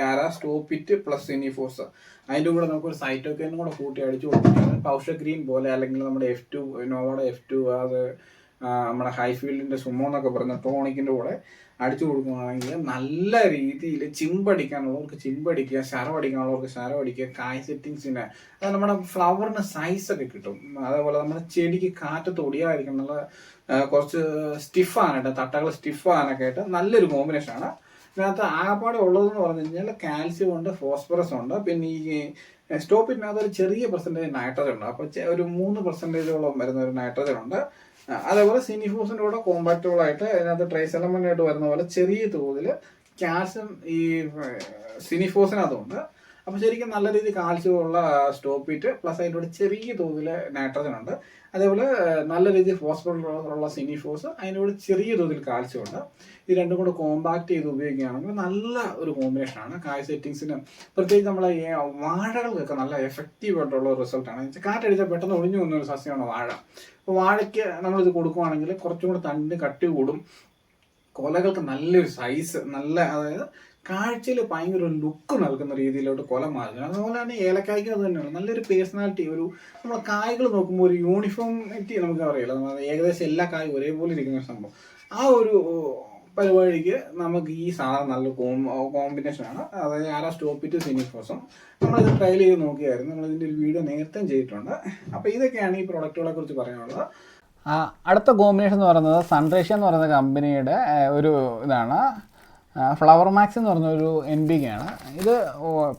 യാര സ്റ്റോപ്പിറ്റ് പ്ലസ് ഇനിഫോസ്. അതിന്റെ കൂടെ നമുക്ക് ഒരു സൈറ്റോക്കേനും കൂടെ കൂട്ടി അടിച്ചു കൊടുക്കുന്നത് പൗഷ ഗ്രീൻ പോലെ അല്ലെങ്കിൽ നമ്മുടെ എഫ് ടു നോവയുടെ എഫ് ടു അത് നമ്മുടെ ഹൈഫീൽഡിന്റെ സുമോ എന്നൊക്കെ പറയുന്ന ടോണിക്കിന്റെ കൂടെ അടിച്ചു കൊടുക്കുകയാണെങ്കിൽ നല്ല രീതിയിൽ ചിമ്പടിക്കാനുള്ളവർക്ക് ചിമ്പടിക്കുക ശരവടിക്കാനുള്ളവർക്ക് ശരവടിക്കുക കായ് സെറ്റിങ്സിന് അത് നമ്മുടെ ഫ്ലവറിന് സൈസൊക്കെ കിട്ടും. അതേപോലെ നമ്മുടെ ചെടിക്ക് കാറ്റ് ഒടിയാതിരിക്കും എന്നുള്ള ആ, സ്റ്റിഫാണ് കേട്ടോ തട്ടകൾ സ്റ്റിഫാനൊക്കെ ആയിട്ട്. നല്ലൊരു കോമ്പിനേഷനാണ് ഇതിനകത്ത് ആകപ്പാടെ ഉള്ളതെന്ന് പറഞ്ഞു കഴിഞ്ഞാൽ കാൽസ്യം ഉണ്ട് ഫോസ്ഫറസ് ഉണ്ട്. പിന്നെ ഈ സ്റ്റോപ്പിനകത്ത് ഒരു ചെറിയ പെർസെന്റേജ് നൈട്രജൻ ഉണ്ട്. അപ്പോൾ ഒരു മൂന്ന് പെർസെന്റേജോളം വരുന്ന ഒരു നൈട്രജൻ ഉണ്ട്. അതേപോലെ സിനിഫൂസിന്റെ കൂടെ കോമ്പാക്റ്റബിൾ ആയിട്ട് അതിനകത്ത് ട്രേസ് എലമെന്റ് ആയിട്ട് വരുന്ന പോലെ ചെറിയ തോതിൽ കാൽസ്യം ഈ സിനിഫോസിനകത്തുണ്ട് അപ്പോൾ ശരിക്കും നല്ല രീതിയിൽ കാൽസ്യമുള്ള സ്റ്റോപ്പിറ്റ് പ്ലസ് അതിന്റെ കൂടെ ചെറിയ തോതിൽ നൈട്രജൻ ഉണ്ട്. അതേപോലെ നല്ല രീതിയിൽ ഫോസ്ഫറസ് ഉള്ള സിനിഫോസ് അതിന്റെ കൂടെ ചെറിയ തോതിൽ കാൽസ്യം ഉണ്ട് ഇത് രണ്ടും കൂടെ കോമ്പാക്ട് ചെയ്ത് ഉപയോഗിക്കുകയാണെങ്കിൽ നല്ല ഒരു കോമ്പിനേഷനാണ് കായ് സെറ്റിങ്സിന് പ്രത്യേകിച്ച് നമ്മളെ വാഴകൾക്കൊക്കെ നല്ല എഫക്റ്റീവ് ആയിട്ടുള്ള റിസൾട്ടാണ് കാറ്റടിച്ചാൽ പെട്ടെന്ന് ഒഴിഞ്ഞു പോകുന്ന ഒരു സസ്യമാണ് വാഴ. അപ്പോൾ വാഴയ്ക്ക് നമ്മളിത് കൊടുക്കുവാണെങ്കിൽ കുറച്ചും കൂടെ തണ്ട് കട്ടി കൂടും. കൊലകൾക്ക് നല്ലൊരു സൈസ് നല്ല അതായത് കാഴ്ചയിൽ ഭയങ്കര ഒരു ലുക്ക് നൽകുന്ന രീതിയിലോട്ട് കൊല മാറുന്നു. അതുപോലെ തന്നെ ഏലക്കായ്ക്ക് അത് തന്നെയാണ്. നല്ലൊരു പേഴ്സണാലിറ്റി ഒരു നമ്മൾ കായ്കൾ നോക്കുമ്പോൾ ഒരു യൂണിഫോമിറ്റി നമുക്ക് അറിയില്ല. ഏകദേശം എല്ലാ കായും ഒരേപോലെ ഇരിക്കുന്ന സംഭവം. ആ ഒരു പരിപാടിക്ക് നമുക്ക് ഈ സാധനം നല്ല കോമ്പിനേഷനാണ് അതായത് ആരാ സ്റ്റോപ്പിറ്റ് സിനിഫോസും നമ്മളിത് ട്രയൽ ചെയ്ത് നോക്കിയായിരുന്നു. നമ്മളിതിന്റെ ഒരു വീഡിയോ നേരത്തെ ചെയ്തിട്ടുണ്ട്. അപ്പോൾ ഇതൊക്കെയാണ് ഈ പ്രോഡക്റ്റുകളെ കുറിച്ച് പറയാനുള്ളത്. അടുത്ത കോമ്പിനേഷൻ എന്ന് പറയുന്നത് സൺറേഷ്യ എന്ന് പറയുന്ന കമ്പനിയുടെ ഒരു ഇതാണ്. ഫ്ലവർ മാക്സ് എന്ന് പറഞ്ഞ ഒരു എൻ ബി കെ ആണ്. ഇത്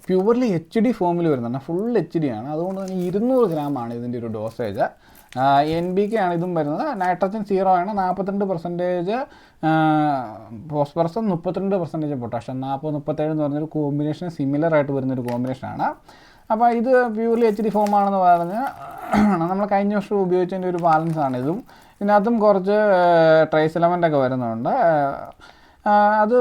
പ്യുവർലി എച്ച് ഡി ഫോമിൽ വരുന്നുണ്ട് ഫുൾ എച്ച് ഡി ആണ്. അതുകൊണ്ട് തന്നെ ഇരുന്നൂറ് ആണ് ഇതിന്റെ ഒരു ഡോസേജ് എൻ ബി കെ ആണ് ഇതും വരുന്നത്. നൈട്രജൻ സീറോ ആണ് നാൽപ്പത്തിരണ്ട് പെർസെന്റേജ് ഫോസ്ഫറസും മുപ്പത്തിരണ്ട് പെർസെന്റേജ് പൊട്ടാഷ്യം നാൽപ്പത് മുപ്പത്തേഴ് എന്ന് പറഞ്ഞൊരു കോമ്പിനേഷൻ സിമിലർ ആയിട്ട് വരുന്നൊരു കോമ്പിനേഷനാണ് അപ്പോൾ ഇത് പ്യൂർലി എച്ച് ഡി ഫോം ആണെന്ന് പറഞ്ഞ് നമ്മൾ കഴിഞ്ഞ വർഷം ഉപയോഗിച്ചതിന്റെ ഒരു ബാലൻസ് ആണ് ഇതും. ഇതിനകത്തും കുറച്ച് ട്രേസ് എലമെന്റ് ഒക്കെ വരുന്നുണ്ട്. അത്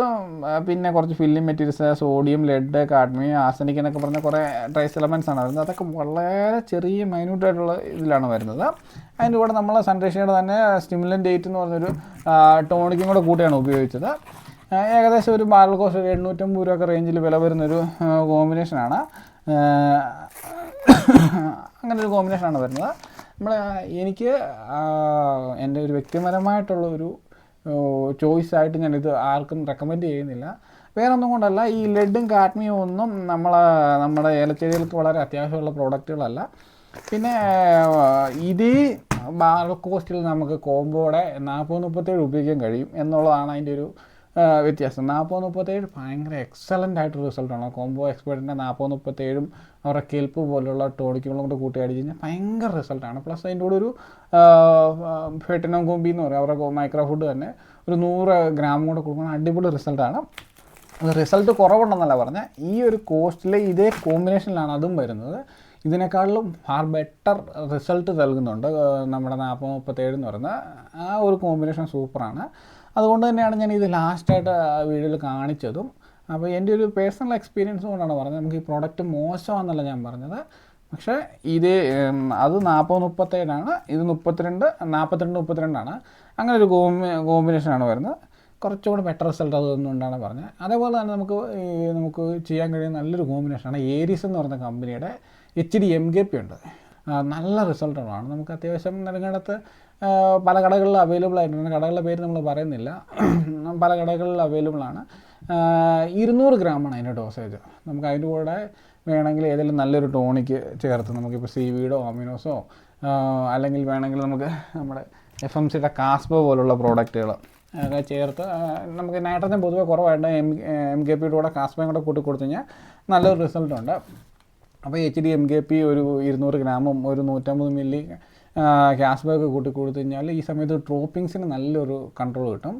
പിന്നെ കുറച്ച് filling materials sodium lead cadmium arsenic എന്നൊക്കെ പറഞ്ഞ കുറേ ട്രൈസ് എലമെന്റ്സ് ആണ് വരുന്നത്. അതൊക്കെ വളരെ ചെറിയ മൈന്യൂട്ടായിട്ടുള്ള ഇതിലാണ് വരുന്നത്. അതിന്റെ കൂടെ നമ്മൾ സൺറേഷയുടെ തന്നെ സ്റ്റിമുലൻ ഡേറ്റ് എന്ന് പറഞ്ഞൊരു ടോണിക്കും കൂടെ കൂട്ടിയാണ് ഉപയോഗിച്ചത്. ഏകദേശം ഒരു ബാരൽ കോസ്റ്റ് ഒരു എണ്ണൂറ്റമ്പത് രൂപ റേഞ്ചിൽ വില വരുന്നൊരു കോമ്പിനേഷനാണ് അങ്ങനെ ഒരു കോമ്പിനേഷനാണ് വരുന്നത്. നമ്മൾ എനിക്ക് എന്റെ ഒരു വ്യക്തിപരമായിട്ടുള്ള ഒരു ചോയ്സ് ആയിട്ട് ഞാനിത് ആർക്കും റെക്കമെൻഡ് ചെയ്യുന്നില്ല. വേറെ ഒന്നും കൊണ്ടല്ല ഈ ലെഡും കാഡ്മിയും ഒന്നും നമ്മൾ നമ്മുടെ ഏലച്ചെടികൾക്ക് വളരെ അത്യാവശ്യമുള്ള പ്രോഡക്റ്റുകളല്ല പിന്നെ ഇത് ബാർ കോസ്റ്റിൽ നമുക്ക് കോംബോടെ നാൽപ്പത് മുപ്പത്തേഴ് ഉപയോഗിക്കാൻ കഴിയും എന്നുള്ളതാണ് അതിന്റെ ഒരു വ്യത്യാസം. നാൽപ്പത് മുപ്പത്തേഴ് ഭയങ്കര എക്സലന്റ് ആയിട്ടൊരു റിസൾട്ടാണ് കോംബോ എക്സ്പേർട്ടിന്റെ നാൽപ്പത് മുപ്പത്തേഴും അവരുടെ കെൽപ്പ് പോലുള്ള ടോണിക്കുകളും കൂടെ കൂട്ടി അടിച്ച് കഴിഞ്ഞാൽ ഭയങ്കര റിസൾട്ടാണ് പ്ലസ് അതിന്റെ കൂടെ ഒരു ഫെട്ടിനോ കോമ്പി എന്ന് പറയും. അവരുടെ മൈക്രോ ഫുഡ് തന്നെ ഒരു നൂറ് ഗ്രാം കൂടെ കൊടുക്കുന്ന അടിപൊളി റിസൾട്ടാണ് റിസൾട്ട് കുറവുണ്ടെന്നല്ല പറഞ്ഞാൽ ഈ ഒരു കോസ്റ്റിൽ ഇതേ കോമ്പിനേഷനിലാണ് അതും വരുന്നത്. ഇതിനേക്കാളും ഫാർ ബെറ്റർ റിസൾട്ട് നൽകുന്നുണ്ട് നമ്മുടെ നാൽപ്പത് മുപ്പത്തേഴ് എന്ന് പറയുന്നത് ആ ഒരു കോമ്പിനേഷൻ സൂപ്പറാണ് അതുകൊണ്ട് തന്നെയാണ് ഞാൻ ഇത് ലാസ്റ്റായിട്ട് വീഡിയോയിൽ കാണിച്ചതും. അപ്പോൾ എന്റെ ഒരു പേഴ്സണൽ എക്സ്പീരിയൻസ് കൊണ്ടാണ് പറഞ്ഞത്. നമുക്ക് ഈ പ്രോഡക്റ്റ് മോശമാണെന്നല്ല ഞാൻ പറഞ്ഞത്. പക്ഷേ ഇത് അത് നാൽപ്പത് മുപ്പത്തേഴാണ്. ഇത് മുപ്പത്തിരണ്ട് നാൽപ്പത്തിരണ്ട് മുപ്പത്തിരണ്ടാണ്. അങ്ങനെ ഒരു കോമ്പി കോമ്പിനേഷനാണ് വരുന്നത്. കുറച്ചുകൂടെ ബെറ്റർ റിസൾട്ട് അതൊന്നുകൊണ്ടാണ് പറഞ്ഞത്. അതേപോലെ തന്നെ നമുക്ക് നമുക്ക് ചെയ്യാൻ കഴിയുന്ന നല്ലൊരു കോമ്പിനേഷനാണ് ഏരീസ് എന്ന് പറയുന്ന കമ്പനിയുടെ H D M K P ഉണ്ട്. നല്ല റിസൾട്ടുകളാണ്. നമുക്ക് അത്യാവശ്യം നെടുങ്കണ്ടത്ത് പല കടകളിൽ അവൈലബിൾ ആയിട്ടുണ്ട് കടകളുടെ പേര് നമ്മൾ പറയുന്നില്ല. (clears throat) പല കടകളിൽ അവൈലബിൾ ആണ്. ഇരുന്നൂറ് ഗ്രാമാണ് അതിന്റെ ഡോസേജ്. നമുക്ക് അതിന്റെ കൂടെ വേണമെങ്കിൽ ഏതെങ്കിലും നല്ലൊരു ടോണിക്ക് ചേർത്ത് നമുക്കിപ്പോൾ സി വിയുടെ ഓമിനോസോ അല്ലെങ്കിൽ വേണമെങ്കിൽ നമുക്ക് നമ്മുടെ എഫ് എം സിയുടെ കാസ്ബോ പോലുള്ള പ്രോഡക്റ്റുകൾ ഒക്കെ ചേർത്ത് നമുക്ക് നൈട്രജൻ പൊതുവെ കുറവായിട്ട് എം എം കെ പിയുടെ കൂടെ കാസ്പയും കൂടെ കൂട്ടി കൊടുത്തു കഴിഞ്ഞാൽ നല്ലൊരു റിസൾട്ടുണ്ട്. അപ്പോൾ H D M K P ഒരു ഇരുന്നൂറ് ഗ്രാമും ഒരു നൂറ്റമ്പത് മില്ലി ഗ്യാസ് ബാഗ് കൂട്ടി കൊടുത്തു കഴിഞ്ഞാൽ ഈ സമയത്ത് ഡ്രോപ്പിങ്സിന് നല്ലൊരു കൺട്രോൾ കിട്ടും.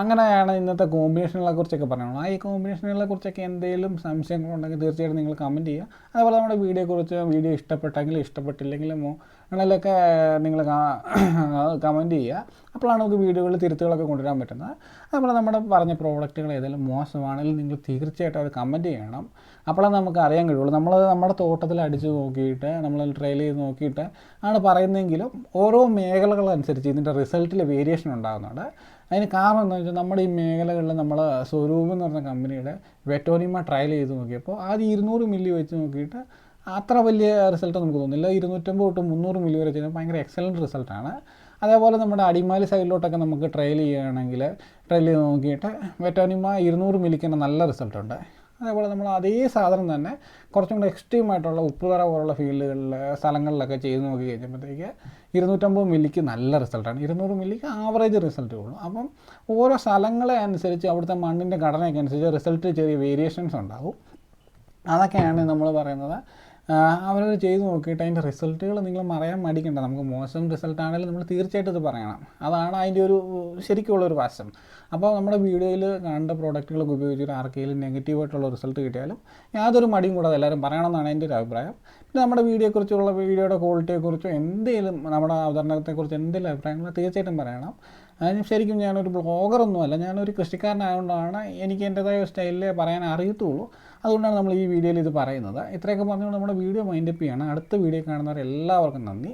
അങ്ങനെയാണ് ഇന്നത്തെ കോമ്പിനേഷനുകളെ കുറിച്ചൊക്കെ പറയുന്നത്. ആ ഈ കോമ്പിനേഷനുകളെ കുറിച്ചൊക്കെ എന്തെങ്കിലും സംശയങ്ങളുണ്ടെങ്കിൽ തീർച്ചയായിട്ടും നിങ്ങൾ കമന്റ് ചെയ്യുക. അതുപോലെ നമ്മുടെ വീഡിയോയെക്കുറിച്ച് വീഡിയോ ഇഷ്ടപ്പെട്ടെങ്കിലും ഇഷ്ടപ്പെട്ടില്ലെങ്കിലും അങ്ങനെയൊക്കെ നിങ്ങൾ കമന്റ് (coughs) ചെയ്യുക. അപ്പോഴാണ് നമുക്ക് വീഡിയോകളിൽ തിരുത്തുകളൊക്കെ കൊണ്ടുവരാൻ പറ്റുന്നത്? അതുപോലെ നമ്മുടെ പറഞ്ഞ പ്രോഡക്റ്റുകൾ ഏതെങ്കിലും മോശമാണെങ്കിൽ നിങ്ങൾ തീർച്ചയായിട്ടും അത് കമന്റ് ചെയ്യണം. അപ്പോഴാണ് നമുക്ക് അറിയാൻ കഴിയുള്ളൂ. നമ്മൾ നമ്മുടെ തോട്ടത്തിൽ അടിച്ച് നോക്കിയിട്ട് നമ്മൾ ട്രയൽ ചെയ്ത് നോക്കിയിട്ട് ആണ് പറയുന്നതെങ്കിലും ഓരോ മേഖലകളനുസരിച്ച് ഇതിന്റെ റിസൾട്ടിൽ വേരിയേഷൻ ഉണ്ടാകുന്നുണ്ട്. അതിന് കാരണം എന്താണെന്ന് വെച്ചാൽ നമ്മുടെ ഈ മേഖലകളിൽ നമ്മൾ സ്വരൂപം എന്ന് പറഞ്ഞ കമ്പനിയുടെ വെറ്റോനിമ ട്രയൽ ചെയ്ത് നോക്കിയപ്പോൾ ആദ്യം ഇരുന്നൂറ് മില്ലി വെച്ച് നോക്കിയിട്ട് അത്ര വലിയ റിസൾട്ട് നമുക്ക് തോന്നുന്നില്ല. ഇരുന്നൂറ്റമ്പത് തൊട്ട് മുന്നൂറ് മില്ലി വരെ ചെയ്യുന്നത് ഭയങ്കര എക്സലന്റ് റിസൾട്ടാണ് അതേപോലെ നമ്മുടെ അടിമാലി സൈഡിലോട്ടൊക്കെ നമുക്ക് ട്രയൽ ചെയ്യുകയാണെങ്കിൽ ട്രയൽ ചെയ്ത് നോക്കിയിട്ട് വെറ്റോനിമ ഇരുന്നൂറ് മില്ലിക്ക് തന്നെ നല്ല റിസൾട്ടുണ്ട് അതേപോലെ നമ്മൾ അതേ സാധനം തന്നെ കുറച്ചും കൂടെ എക്സ്ട്രീം ആയിട്ടുള്ള ഉപ്പുതറ പോലുള്ള ഫീൽഡുകളിൽ സ്ഥലങ്ങളിലൊക്കെ ചെയ്ത് നോക്കി കഴിഞ്ഞപ്പോഴത്തേക്ക് ഇരുന്നൂറ്റമ്പത് മില്ലിക്ക് നല്ല റിസൾട്ടാണ് ഇരുന്നൂറ് മില്ലിക്ക് ആവറേജ് റിസൾട്ട് ഉള്ളൂ. അപ്പം ഓരോ സ്ഥലങ്ങളെ അനുസരിച്ച് അവിടുത്തെ മണ്ണിന്റെ ഘടനയൊക്കെ അനുസരിച്ച് റിസൾട്ട് ചെറിയ വേരിയേഷൻസ് ഉണ്ടാകും. അതൊക്കെയാണ് നമ്മൾ പറയുന്നത് അവരത് ചെയ്തു നോക്കിയിട്ട് അതിന്റെ റിസൾട്ടുകൾ നിങ്ങൾ മറയാൻ മടിക്കണ്ട. നമുക്ക് മോശം റിസൾട്ട് ആണെങ്കിലും നമ്മൾ തീർച്ചയായിട്ടും ഇത് പറയണം. അതാണ് അതിന്റെ ഒരു ശരിക്കുള്ള ഒരു വശം. അപ്പോൾ നമ്മുടെ വീഡിയോയിൽ കണ്ട പ്രോഡക്റ്റുകളൊക്കെ ഉപയോഗിച്ചിട്ട് ആർക്കെങ്കിലും നെഗറ്റീവായിട്ടുള്ള റിസൾട്ട് കിട്ടിയാലും യാതൊരു മടിയും കൂടാതെ എല്ലാവരും പറയണമെന്നാണ് എന്റെ ഒരു അഭിപ്രായം. പിന്നെ നമ്മുടെ വീഡിയോയെക്കുറിച്ചുള്ള വീഡിയോയുടെ ക്വാളിറ്റിയെക്കുറിച്ചോ എന്തെങ്കിലും നമ്മുടെ അവതരണത്തെക്കുറിച്ച് എന്തെങ്കിലും അഭിപ്രായങ്ങൾ തീർച്ചയായിട്ടും പറയണം. അതിന് ശരിക്കും ഞാനൊരു ബ്ലോഗറൊന്നുമല്ല ഞാനൊരു കൃഷിക്കാരനായതുകൊണ്ടാണ് എനിക്ക് എന്റെതായ സ്റ്റൈലിൽ പറയാൻ അറിയത്തുള്ളൂ. അതുകൊണ്ടാണ് നമ്മൾ ഈ വീഡിയോയിൽ ഇത് പറയുന്നത്. ഇത്രയൊക്കെ പറഞ്ഞുകൊണ്ട് നമ്മുടെ വീഡിയോ മൈൻഡപ്പ് ചെയ്യണം. അടുത്ത വീഡിയോ കാണുന്നവർ എല്ലാവർക്കും നന്ദി.